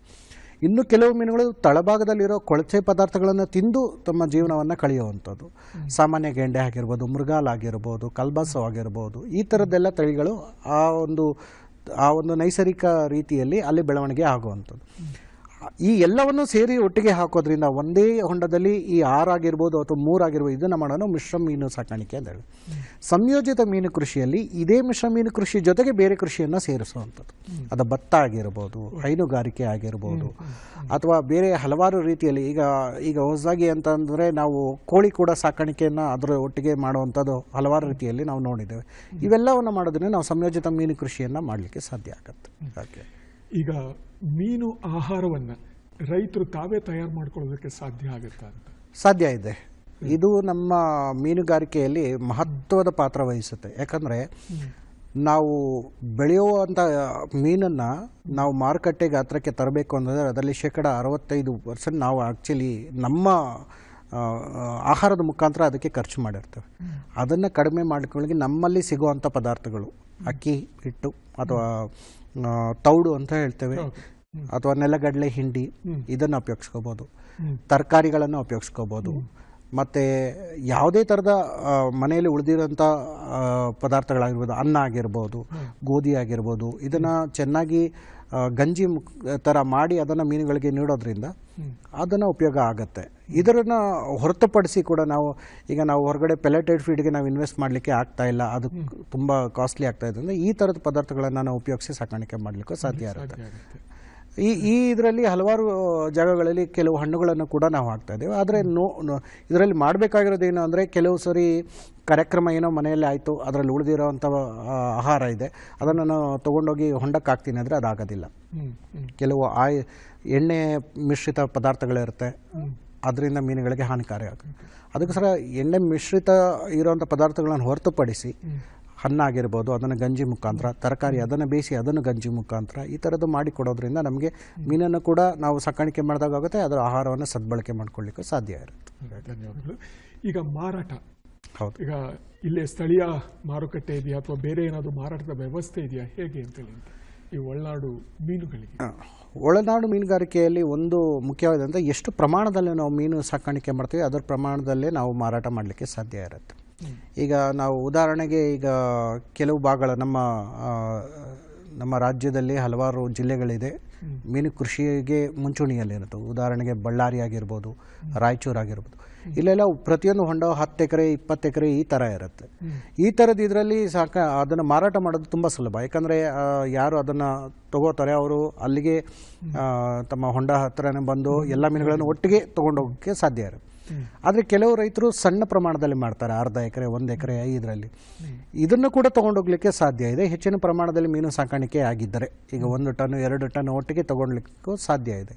ಇನ್ನು ಕೆಲವು ಮೀನುಗಳು ತಳಭಾಗದಲ್ಲಿರೋ ಕೊಳಚೆ ಪದಾರ್ಥಗಳನ್ನು ತಿಂದು ತಮ್ಮ ಜೀವನವನ್ನು ಕಳೆಯುವಂಥದ್ದು. ಸಾಮಾನ್ಯ ಗೆಂಡೆ ಆಗಿರ್ಬೋದು, ಮೃಗಾಲ್ ಆಗಿರ್ಬೋದು, ಕಲ್ಬಾಸು ಆಗಿರ್ಬೋದು, ಈ ಥರದ್ದೆಲ್ಲ ತಳಿಗಳು ಆ ಒಂದು ಆ ಒಂದು ನೈಸರ್ಗಿಕ ರೀತಿಯಲ್ಲಿ ಅಲ್ಲಿ ಬೆಳವಣಿಗೆ ಆಗುವಂಥದ್ದು. ಈ ಎಲ್ಲವನ್ನು ಸೇರಿ ಒಟ್ಟಿಗೆ ಹಾಕೋದ್ರಿಂದ ಒಂದೇ ಹೊಂಡದಲ್ಲಿ ಈ ಆರಾಗಿರ್ಬೋದು ಅಥವಾ ಮೂರಾಗಿರ್ಬೋದು ಇದನ್ನು ಮಾಡೋಣ ಮಿಶ್ರ ಮೀನು ಸಾಕಾಣಿಕೆ ಅಂತ ಹೇಳಿ ಸಂಯೋಜಿತ ಮೀನು ಕೃಷಿಯಲ್ಲಿ ಇದೇ ಮಿಶ್ರ ಮೀನು ಕೃಷಿ ಜೊತೆಗೆ ಬೇರೆ ಕೃಷಿಯನ್ನು ಸೇರಿಸುವಂಥದ್ದು. ಅದು ಭತ್ತ ಆಗಿರ್ಬೋದು ಹೈನುಗಾರಿಕೆ ಆಗಿರ್ಬೋದು ಅಥವಾ ಬೇರೆ ಹಲವಾರು ರೀತಿಯಲ್ಲಿ ಈಗ ಈಗ ಹೊಸದಾಗಿ ಅಂತಂದರೆ ನಾವು ಕೋಳಿ ಕೂಡ ಸಾಕಾಣಿಕೆಯನ್ನು ಅದರ ಒಟ್ಟಿಗೆ ಮಾಡುವಂಥದ್ದು ಹಲವಾರು ರೀತಿಯಲ್ಲಿ ನಾವು ನೋಡಿದ್ದೇವೆ. ಇವೆಲ್ಲವನ್ನು ಮಾಡೋದ್ರಿಂದ ನಾವು ಸಂಯೋಜಿತ ಮೀನು ಕೃಷಿಯನ್ನು ಮಾಡಲಿಕ್ಕೆ ಸಾಧ್ಯ ಆಗುತ್ತೆ. ಓಕೆ ಈಗ ಮೀನು ಆಹಾರವನ್ನ ರೈತರು ತಾವೇ ತಯಾರು ಮಾಡ್ಕೊಳ್ಳೋದಕ್ಕೆ ಸಾಧ್ಯ ಆಗುತ್ತಾ ಅಂತ? ಸಾಧ್ಯ ಇದೆ. ಇದು ನಮ್ಮ ಮೀನುಗಾರಿಕೆಯಲ್ಲಿ ಮಹತ್ವದ ಪಾತ್ರ ವಹಿಸುತ್ತೆ. ಯಾಕಂದರೆ ನಾವು ಬೆಳೆಯುವಂಥ ಮೀನನ್ನು ನಾವು ಮಾರುಕಟ್ಟೆ ಗಾತ್ರಕ್ಕೆ ತರಬೇಕು ಅಂದರೆ ಅದರಲ್ಲಿ ಶೇಕಡ ಅರವತ್ತೈದು ಪರ್ಸೆಂಟ್ ನಾವು ಆ್ಯಕ್ಚುಲಿ ನಮ್ಮ ಆಹಾರದ ಮುಖಾಂತರ ಅದಕ್ಕೆ ಖರ್ಚು ಮಾಡಿರ್ತೇವೆ. ಅದನ್ನು ಕಡಿಮೆ ಮಾಡ್ಕೊಳ್ಳಿ ನಮ್ಮಲ್ಲಿ ಸಿಗುವಂಥ ಪದಾರ್ಥಗಳು. ಅಕ್ಕಿ ಹಿಟ್ಟು ಅಥವಾ ತೌಡು ಅಂತ ಹೇಳ್ತೇವೆ. ಅಥವಾ ನೆಲಗಡಲೆ ಹಿಂಡಿ ಇದನ್ನು ಉಪಯೋಗಿಸ್ಕೋಬೋದು. ತರಕಾರಿಗಳನ್ನು ಉಪಯೋಗಿಸ್ಕೋಬೋದು. ಮತ್ತು ಯಾವುದೇ ಥರದ ಮನೆಯಲ್ಲಿ ಉಳಿದಿರೋಂಥ ಪದಾರ್ಥಗಳಾಗಿರ್ಬೋದು ಅನ್ನ ಆಗಿರ್ಬೋದು ಗೋಧಿ ಆಗಿರ್ಬೋದು ಇದನ್ನು ಚೆನ್ನಾಗಿ ಗಂಜಿ ಮುಕ್ ಥರ ಮಾಡಿ ಅದನ್ನು ಮೀನುಗಳಿಗೆ ನೀಡೋದ್ರಿಂದ ಅದನ್ನು ಉಪಯೋಗ ಆಗುತ್ತೆ. ಇದನ್ನು ಹೊರತುಪಡಿಸಿ ಕೂಡ ನಾವು ಈಗ ನಾವು ಹೊರಗಡೆ ಪೆಲೆಟೆಡ್ ಫೀಡ್ಗೆ ನಾವು ಇನ್ವೆಸ್ಟ್ ಮಾಡಲಿಕ್ಕೆ ಆಗ್ತಾ ಇಲ್ಲ. ಅದು ತುಂಬ ಕಾಸ್ಟ್ಲಿ ಆಗ್ತಾ ಇದೆ. ಅಂದರೆ ಈ ಥರದ ಪದಾರ್ಥಗಳನ್ನು ನಾವು ಉಪಯೋಗಿಸಿ ಸಾಕಾಣಿಕೆ ಮಾಡಲಿಕ್ಕೂ ಸಾಧ್ಯ ಇರುತ್ತೆ. ಆಗುತ್ತೆ. ಈ ಈ ಇದರಲ್ಲಿ ಹಲವಾರು ಜಾಗಗಳಲ್ಲಿ ಕೆಲವು ಹಣ್ಣುಗಳನ್ನು ಕೂಡ ನಾವು ಹಾಕ್ತಾ ಇದ್ದೇವೆ. ಆದರೆ ನೋ ಇದರಲ್ಲಿ ಮಾಡಬೇಕಾಗಿರೋದು ಏನು ಅಂದರೆ ಕೆಲವು ಸರಿ ಕಾರ್ಯಕ್ರಮ ಏನೋ ಮನೆಯಲ್ಲಿ ಆಯಿತು ಅದರಲ್ಲಿ ಉಳಿದಿರೋವಂಥ ಆಹಾರ ಇದೆ. ಅದನ್ನು ನಾನು ತೊಗೊಂಡೋಗಿ ಹೊಂಡಕ್ಕೆ ಹಾಕ್ತೀನಿ ಅಂದರೆ ಅದಾಗೋದಿಲ್ಲ. ಕೆಲವು ಆಯ್ ಎಣ್ಣೆ ಮಿಶ್ರಿತ ಪದಾರ್ಥಗಳಿರುತ್ತೆ. ಅದರಿಂದ ಮೀನುಗಳಿಗೆ ಹಾನಿಕಾರಿ ಆಗುತ್ತೆ ಅದಕ್ಕೋಸ್ಕರ ಎಣ್ಣೆ ಮಿಶ್ರಿತ ಇರುವಂಥ ಪದಾರ್ಥಗಳನ್ನು ಹೊರತುಪಡಿಸಿ ಹಣ್ಣಾಗಿರ್ಬೋದು ಅದನ್ನು ಗಂಜಿ ಮುಖಾಂತರ ತರಕಾರಿ ಅದನ್ನು ಬೇಯಿಸಿ ಅದನ್ನು ಗಂಜಿ ಮುಖಾಂತರ ಈ ಥರದ್ದು ಮಾಡಿಕೊಡೋದ್ರಿಂದ ನಮಗೆ ಮೀನನ್ನು ಕೂಡ ನಾವು ಸಾಕಾಣಿಕೆ ಮಾಡಿದಾಗುತ್ತೆ ಅದರ ಆಹಾರವನ್ನು ಸದ್ಬಳಕೆ ಮಾಡ್ಕೊಳ್ಳಿಕ್ಕೆ ಸಾಧ್ಯ ಇರುತ್ತೆ. ಧನ್ಯವಾದಗಳು. ಈಗ ಮಾರಾಟ. ಹೌದು. ಈಗ ಇಲ್ಲೇ ಸ್ಥಳೀಯ ಮಾರುಕಟ್ಟೆ ಇದೆಯಾ ಅಥವಾ ಬೇರೆ ಏನಾದರೂ ಮಾರಾಟದ ವ್ಯವಸ್ಥೆ ಇದೆಯಾ? ಹೇಗೆ ಅಂತೇಳಿ ಅಂತ. ಈ ಒಳನಾಡು ಮೀನುಗಳಿಗೆ. ಒಳನಾಡು ಮೀನುಗಾರಿಕೆಯಲ್ಲಿ ಒಂದು ಮುಖ್ಯವಾದಂಥ ಎಷ್ಟು ಪ್ರಮಾಣದಲ್ಲಿ ನಾವು ಮೀನು ಸಾಕಾಣಿಕೆ ಮಾಡ್ತೀವಿ ಅದರ ಪ್ರಮಾಣದಲ್ಲೇ ನಾವು ಮಾರಾಟ ಮಾಡಲಿಕ್ಕೆ ಸಾಧ್ಯ ಇರುತ್ತೆ. ಈಗ ನಾವು ಉದಾಹರಣೆಗೆ ಈಗ ಕೆಲವು ಭಾಗಗಳ ನಮ್ಮ ನಮ್ಮ ರಾಜ್ಯದಲ್ಲಿ ಹಲವಾರು ಜಿಲ್ಲೆಗಳಿದೆ. ಮೀನು ಕೃಷಿಗೆ ಮುಂಚೂಣಿಯಲ್ಲಿರುತ್ತೆ. ಉದಾಹರಣೆಗೆ ಬಳ್ಳಾರಿ ಆಗಿರ್ಬೋದು ರಾಯಚೂರು ಆಗಿರ್ಬೋದು ಇಲ್ಲೆಲ್ಲ ಪ್ರತಿಯೊಂದು ಹೊಂಡ ಹತ್ತು ಎಕರೆ ಇಪ್ಪತ್ತು ಎಕರೆ ಈ ಥರ ಇರುತ್ತೆ. ಈ ಥರದ್ದು ಇದರಲ್ಲಿ ಸಾಕ ಅದನ್ನು ಮಾರಾಟ ಮಾಡೋದು ತುಂಬ ಸುಲಭ. ಯಾಕಂದರೆ ಯಾರು ಅದನ್ನು ತಗೋತಾರೆ ಅವರು ಅಲ್ಲಿಗೆ ತಮ್ಮ ಹೊಂಡ ಹತ್ರನೇ ಬಂದು ಎಲ್ಲ ಮೀನುಗಳನ್ನು ಒಟ್ಟಿಗೆ ತೊಗೊಂಡೋಗೋಕ್ಕೆ ಸಾಧ್ಯ ಇರುತ್ತೆ. ಆದರೆ ಕೆಲವು ರೈತರು ಸಣ್ಣ ಪ್ರಮಾಣದಲ್ಲಿ ಮಾಡ್ತಾರೆ ಅರ್ಧ ಎಕರೆ ಒಂದು ಎಕರೆ ಐದರಲ್ಲಿ. ಇದನ್ನು ಕೂಡ ತೊಗೊಂಡೋಗ್ಲಿಕ್ಕೆ ಸಾಧ್ಯ ಇದೆ. ಹೆಚ್ಚಿನ ಪ್ರಮಾಣದಲ್ಲಿ ಮೀನು ಸಾಕಾಣಿಕೆ ಆಗಿದ್ದರೆ ಈಗ ಒಂದು ಟನ್ ಎರಡು ಟನ್ ಒಟ್ಟಿಗೆ ತೊಗೊಂಡ್ಲಿಕ್ಕೂ ಸಾಧ್ಯ ಇದೆ.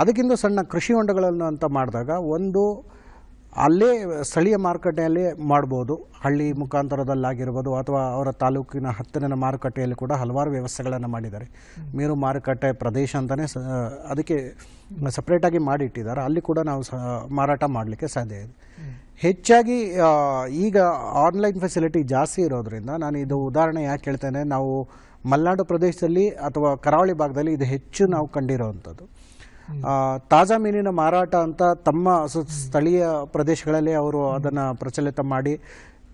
ಅದಕ್ಕಿಂತ ಸಣ್ಣ ಕೃಷಿ ಹೊಂಡಗಳನ್ನು ಅಂತ ಮಾಡಿದಾಗ ಒಂದು ಅಲ್ಲೇ ಸ್ಥಳೀಯ ಮಾರುಕಟ್ಟೆಯಲ್ಲಿ ಮಾಡ್ಬೋದು. ಹಳ್ಳಿ ಮುಖಾಂತರದಲ್ಲಾಗಿರ್ಬೋದು ಅಥವಾ ಅವರ ತಾಲೂಕಿನ ಹತ್ತಿರನ ಮಾರುಕಟ್ಟೆಯಲ್ಲಿ ಕೂಡ ಹಲವಾರು ವ್ಯವಸ್ಥೆಗಳನ್ನು ಮಾಡಿದ್ದಾರೆ. ಮೀನು ಮಾರುಕಟ್ಟೆ ಪ್ರದೇಶ ಅಂತಲೇ ಅದಕ್ಕೆ ಸಪ್ರೇಟಾಗಿ ಮಾಡಿಟ್ಟಿದ್ದಾರೆ. ಅಲ್ಲಿ ಕೂಡ ನಾವು ಮಾರಾಟ ಮಾಡಲಿಕ್ಕೆ ಸಾಧ್ಯ ಇದೆ. ಹೆಚ್ಚಾಗಿ ಈಗ ಆನ್ಲೈನ್ ಫೆಸಿಲಿಟಿ ಜಾಸ್ತಿ ಇರೋದ್ರಿಂದ ನಾನು ಇದು ಉದಾಹರಣೆ ಯಾಕೆ ಹೇಳ್ತೇನೆ, ನಾವು ಮಲೆನಾಡು ಪ್ರದೇಶದಲ್ಲಿ ಅಥವಾ ಕರಾವಳಿ ಭಾಗದಲ್ಲಿ ಇದು ಹೆಚ್ಚು ನಾವು ಕಂಡಿರೋವಂಥದ್ದು. ತಾಜಾ ಮೀನಿನ ಮಾರಾಟ ಅಂತ ತಮ್ಮ ಸು- ಸ್ಥಳೀಯ ಪ್ರದೇಶಗಳಲ್ಲಿ ಅವರು ಅದನ್ನು ಪ್ರಚಲಿತ ಮಾಡಿ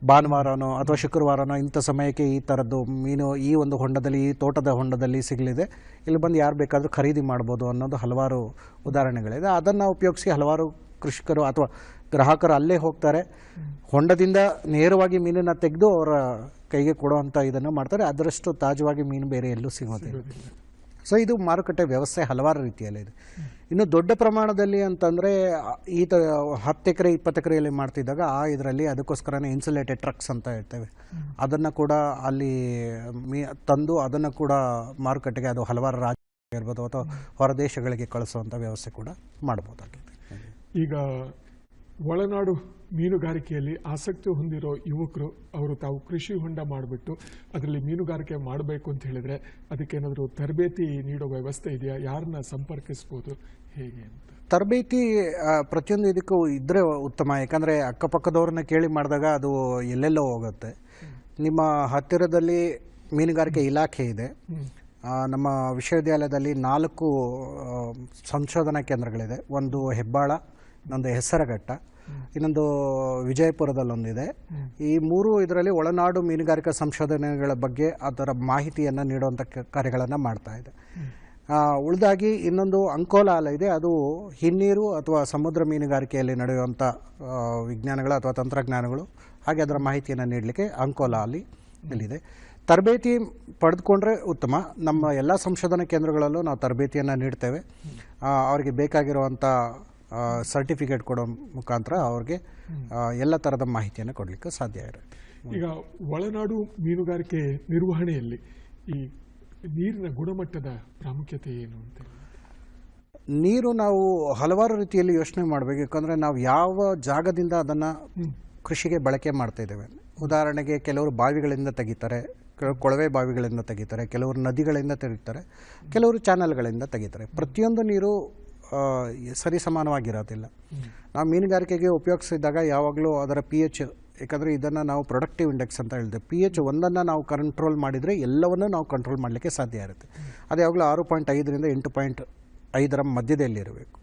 ಭಾನುವಾರನೋ ಅಥವಾ ಶುಕ್ರವಾರನೋ ಇಂಥ ಸಮಯಕ್ಕೆ ಈ ಥರದ್ದು ಮೀನು ಈ ಒಂದು ಹೊಂಡದಲ್ಲಿ ಈ ತೋಟದ ಹೊಂಡದಲ್ಲಿ ಸಿಗಲಿದೆ. ಇಲ್ಲಿ ಬಂದು ಯಾರು ಬೇಕಾದರೂ ಖರೀದಿ ಮಾಡ್ಬೋದು ಅನ್ನೋದು ಹಲವಾರು ಉದಾಹರಣೆಗಳಿದೆ. ಅದನ್ನು ಉಪಯೋಗಿಸಿ ಹಲವಾರು ಕೃಷಿಕರು ಅಥವಾ ಗ್ರಾಹಕರು ಅಲ್ಲೇ ಹೋಗ್ತಾರೆ. ಹೊಂಡದಿಂದ ನೇರವಾಗಿ ಮೀನನ್ನು ತೆಗೆದು ಅವರ ಕೈಗೆ ಕೊಡುವಂಥ ಇದನ್ನು ಮಾಡ್ತಾರೆ. ಅದರಷ್ಟು ತಾಜವಾಗಿ ಮೀನು ಬೇರೆ ಎಲ್ಲೂ ಸಿಗೋದಿಲ್ಲ. ಸೊ ಇದು ಮಾರುಕಟ್ಟೆ ವ್ಯವಸ್ಥೆ ಹಲವಾರು ರೀತಿಯಲ್ಲಿ ಇದೆ. ಇನ್ನು ದೊಡ್ಡ ಪ್ರಮಾಣದಲ್ಲಿ ಅಂತಂದರೆ, ಈ ತ, ಹತ್ತು ಎಕರೆ, ಇಪ್ಪತ್ತು ಎಕರೆಯಲ್ಲಿ ಮಾಡ್ತಿದ್ದಾಗ, ಆ ಇದರಲ್ಲಿ ಅದಕ್ಕೋಸ್ಕರನೇ ಇನ್ಸುಲೇಟೆಡ್ ಟ್ರಕ್ಸ್ ಅಂತ ಹೇಳ್ತೇವೆ. ಅದನ್ನು ಕೂಡ ಅಲ್ಲಿ, ಮೀ, ತಂದು ಅದನ್ನು ಕೂಡ ಮಾರುಕಟ್ಟೆಗೆ ಅದು ಹಲವಾರು ರಾಜ್ಯ ಇರ್ಬೋದು ಅಥವಾ ಹೊರದೇಶಗಳಿಗೆ ಕಳಿಸುವಂಥ ವ್ಯವಸ್ಥೆ ಕೂಡ ಮಾಡ್ಬೋದಾಗಿದೆ. ಈಗ ಒಳನಾಡು ಮೀನುಗಾರಿಕೆಯಲ್ಲಿ ಆಸಕ್ತಿ ಹೊಂದಿರೋ ಯುವಕರು ಅವರು ತಾವು ಕೃಷಿ ಹೊಂಡ ಮಾಡಿಬಿಟ್ಟು ಅದರಲ್ಲಿ ಮೀನುಗಾರಿಕೆ ಮಾಡಬೇಕು ಅಂತ ಹೇಳಿದ್ರೆ ಅದಕ್ಕೇನಾದರೂ ತರಬೇತಿ ನೀಡೋ ವ್ಯವಸ್ಥೆ ಇದೆಯಾ? ಯಾರನ್ನ ಸಂಪರ್ಕಿಸ್ಬೋದು? ಹೇಗೆ ಅಂತ? ತರಬೇತಿ ಪ್ರತಿಯೊಂದು ಇದಕ್ಕೂ ಇದ್ದರೆ ಉತ್ತಮ. ಯಾಕಂದರೆ ಅಕ್ಕಪಕ್ಕದವ್ರನ್ನ ಕೇಳಿ ಮಾಡಿದಾಗ ಅದು ಎಲ್ಲೆಲ್ಲೋ ಹೋಗುತ್ತೆ. ನಿಮ್ಮ ಹತ್ತಿರದಲ್ಲಿ ಮೀನುಗಾರಿಕೆ ಇಲಾಖೆ ಇದೆ. ನಮ್ಮ ವಿಶ್ವವಿದ್ಯಾಲಯದಲ್ಲಿ ನಾಲ್ಕು ಸಂಶೋಧನಾ ಕೇಂದ್ರಗಳಿದೆ. ಒಂದು ಹೆಬ್ಬಾಳ ಇನ್ನೊಂದು ಹೆಸರಘಟ್ಟ ಇನ್ನೊಂದು ವಿಜಯಪುರದಲ್ಲೊಂದಿದೆ. ಈ ಮೂರು ಇದರಲ್ಲಿ ಒಳನಾಡು ಮೀನುಗಾರಿಕಾ ಸಂಶೋಧನೆಗಳ ಬಗ್ಗೆ ಅದರ ಮಾಹಿತಿಯನ್ನು ನೀಡುವಂಥ ಕಾರ್ಯಗಳನ್ನು ಮಾಡ್ತಾ ಇದೆ. ಉಳಿದಾಗಿ ಇನ್ನೊಂದು ಅಂಕೋಲಾಲ ಇದೆ. ಅದು ಹಿನ್ನೀರು ಅಥವಾ ಸಮುದ್ರ ಮೀನುಗಾರಿಕೆಯಲ್ಲಿ ನಡೆಯುವಂಥ ವಿಜ್ಞಾನಗಳು ಅಥವಾ ತಂತ್ರಜ್ಞಾನಗಳು. ಹಾಗೆ ಅದರ ಮಾಹಿತಿಯನ್ನು ನೀಡಲಿಕ್ಕೆ ಅಂಕೋಲಾ ಅಲ್ಲಿ ಇಲ್ಲಿದೆ. ತರಬೇತಿ ಪಡೆದುಕೊಂಡ್ರೆ ಉತ್ತಮ. ನಮ್ಮ ಎಲ್ಲ ಸಂಶೋಧನಾ ಕೇಂದ್ರಗಳಲ್ಲೂ ನಾವು ತರಬೇತಿಯನ್ನು ನೀಡ್ತೇವೆ. ಅವರಿಗೆ ಬೇಕಾಗಿರುವಂಥ ಸರ್ಟಿಫಿಕೇಟ್ ಕೊಡೋ ಮುಖಾಂತರ ಅವ್ರಿಗೆ ಎಲ್ಲ ಥರದ ಮಾಹಿತಿಯನ್ನು ಕೊಡಲಿಕ್ಕೆ ಸಾಧ್ಯ ಇರುತ್ತೆ. ಈಗ ಒಳನಾಡು ಮೀನುಗಾರಿಕೆ ನಿರ್ವಹಣೆಯಲ್ಲಿ ಈ ನೀರಿನ ಗುಣಮಟ್ಟದ ಪ್ರಾಮುಖ್ಯತೆ ಏನು ಅಂತ ನೀರು ನಾವು ಹಲವಾರು ರೀತಿಯಲ್ಲಿ ಯೋಚನೆ ಮಾಡಬೇಕು. ಯಾಕಂದರೆ ನಾವು ಯಾವ ಜಾಗದಿಂದ ಅದನ್ನು ಕೃಷಿಗೆ ಬಳಕೆ ಮಾಡ್ತಾ ಇದ್ದೇವೆ. ಉದಾಹರಣೆಗೆ ಕೆಲವರು ಬಾವಿಗಳಿಂದ ತೆಗಿತಾರೆ ಕೆಲವರು ಕೊಳವೆ ಬಾವಿಗಳಿಂದ ತೆಗಿತಾರೆ ಕೆಲವರು ನದಿಗಳಿಂದ ತೆಗಿತಾರೆ ಕೆಲವರು ಚಾನಲ್ಗಳಿಂದ ತೆಗಿತಾರೆ. ಪ್ರತಿಯೊಂದು ನೀರು ಸರಿ ಸಮಾನವಾಗಿರೋದಿಲ್ಲ. ನಾವು ಮೀನುಗಾರಿಕೆಗೆ ಉಪಯೋಗಿಸಿದಾಗ ಯಾವಾಗಲೂ ಅದರ ಪಿ ಎಚ್ ಯಾಕಂದರೆ ಇದನ್ನು ನಾವು ಪ್ರೊಡಕ್ಟಿವ್ ಇಂಡೆಕ್ಸ್ ಅಂತ ಹೇಳಿದೆ ಪಿ ಎಚ್ ಒಂದನ್ನು ನಾವು ಕಂಟ್ರೋಲ್ ಮಾಡಿದರೆ ಎಲ್ಲವನ್ನೂ ನಾವು ಕಂಟ್ರೋಲ್ ಮಾಡಲಿಕ್ಕೆ ಸಾಧ್ಯ ಇರುತ್ತೆ. ಅದು ಯಾವಾಗಲೂ ಆರು ಪಾಯಿಂಟ್ ಐದರಿಂದ ಎಂಟು ಪಾಯಿಂಟ್ ಐದರ ಮಧ್ಯದಲ್ಲಿರಬೇಕು.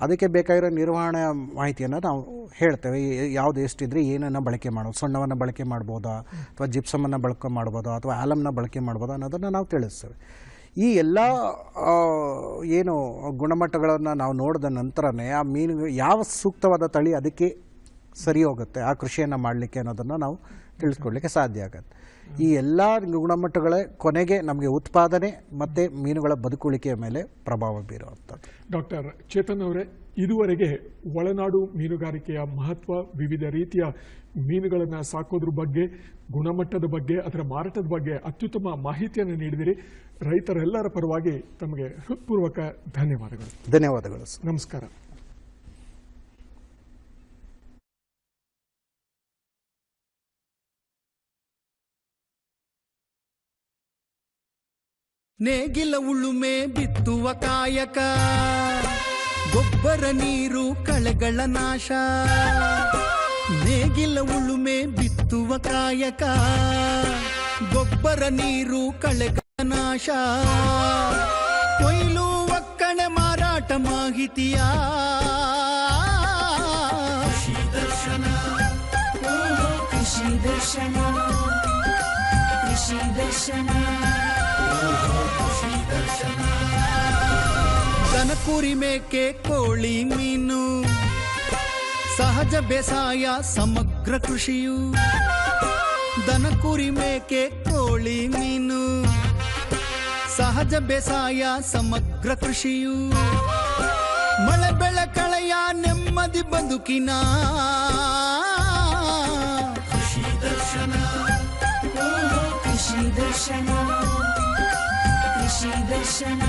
ಅದಕ್ಕೆ ಬೇಕಾಗಿರೋ ನಿರ್ವಹಣೆ ಮಾಹಿತಿಯನ್ನು ನಾವು ಹೇಳ್ತೇವೆ. ಯಾವುದು ಎಷ್ಟಿದ್ರೆ ಏನನ್ನು ಬಳಕೆ ಮಾಡೋದು ಸೊಣ್ಣವನ್ನು ಬಳಕೆ ಮಾಡ್ಬೋದಾ, ಅಥವಾ ಜಿಪ್ಸಮನ್ನು ಬಳಕೆ ಮಾಡ್ಬೋದಾ, ಅಥವಾ ಆಲಮ್ನ ಬಳಕೆ ಮಾಡ್ಬೋದಾ ಅನ್ನೋದನ್ನು ನಾವು ತಿಳಿಸ್ತೇವೆ. ಈ ಎಲ್ಲ ಏನು ಗುಣಮಟ್ಟಗಳನ್ನು ನಾವು ನೋಡಿದ ನಂತರನೇ ಆ ಮೀನು ಯಾವ ಸೂಕ್ತವಾದ ತಳಿ ಅದಕ್ಕೆ ಸರಿ ಹೋಗುತ್ತೆ, ಆ ಕೃಷಿಯನ್ನು ಮಾಡಲಿಕ್ಕೆ ಅನ್ನೋದನ್ನು ನಾವು ತಿಳಿಸ್ಕೊಡ್ಲಿಕ್ಕೆ ಸಾಧ್ಯ ಆಗುತ್ತೆ. ಈ ಎಲ್ಲ ಗುಣಮಟ್ಟಗಳೇ ಕೊನೆಗೆ ನಮಗೆ ಉತ್ಪಾದನೆ ಮತ್ತು ಮೀನುಗಳ ಬದುಕುಳಿಕೆಯ ಮೇಲೆ ಪ್ರಭಾವ ಬೀರುವಂಥದ್ದು. ಡಾಕ್ಟರ್ ಚೇತನ್ ಅವರೇ, ಇದುವರೆಗೆ ಒಳನಾಡು ಮೀನುಗಾರಿಕೆಯ ಮಹತ್ವ, ವಿವಿಧ ರೀತಿಯ ಮೀನುಗಳನ್ನು ಸಾಕೋದ್ರ ಬಗ್ಗೆ, ಗುಣಮಟ್ಟದ ಬಗ್ಗೆ, ಅದರ ಮಾರಾಟದ ಬಗ್ಗೆ ಅತ್ಯುತ್ತಮ ಮಾಹಿತಿಯನ್ನು ನೀಡಿದಿರಿ. ರೈತರೆಲ್ಲರ ಪರವಾಗಿ ತಮಗೆ ಹೃತ್ಪೂರ್ವಕ ಧನ್ಯವಾದಗಳು. ಧನ್ಯವಾದಗಳು ನಮಸ್ಕಾರ. ನೇಗಿಲ ಉಳುಮೆ ಬಿತ್ತುವ ಕಾಯಕ ಗೊಬ್ಬರ ನೀರು ಕಳೆಗಳ ನಾಶ. ನೇಗಿಲ ಉಳುಮೆ ಬಿತ್ತುವ ಕಾಯಕ ಗೊಬ್ಬರ ನೀರು ಕಳೆಗಳ ನಾಶ. ಕೊಯ್ಲು ಒಕ್ಕಣೆ ಮಾರಾಟ ಮಾಹಿತಿಯ. ಕೃಷಿ ದರ್ಶನ. ಕೃಷಿ ದರ್ಶನ. ಕೃಷಿ ದರ್ಶನ. ದನ ಕುರಿ ಮೇಕೆ ಕೋಳಿ ಮೀನು. ಸಹಜ ಬೇಸಾಯ ಸಮಗ್ರ ಕೃಷಿಯು. ದನ ಕುರಿ ಮೇಕೆ ಕೋಳಿ ಮೀನು. ಸಹಜ ಬೇಸಾಯ ಸಮಗ್ರ ಕೃಷಿಯು. ಮಳೆ ಬೆಳೆ ಕಳೆಯ ನೆಮ್ಮದಿ ಬದುಕಿನ. ಕೃಷಿ ದರ್ಶನ. ಕೃಷಿ ದರ್ಶನ. ಕೃಷಿ ದರ್ಶನ.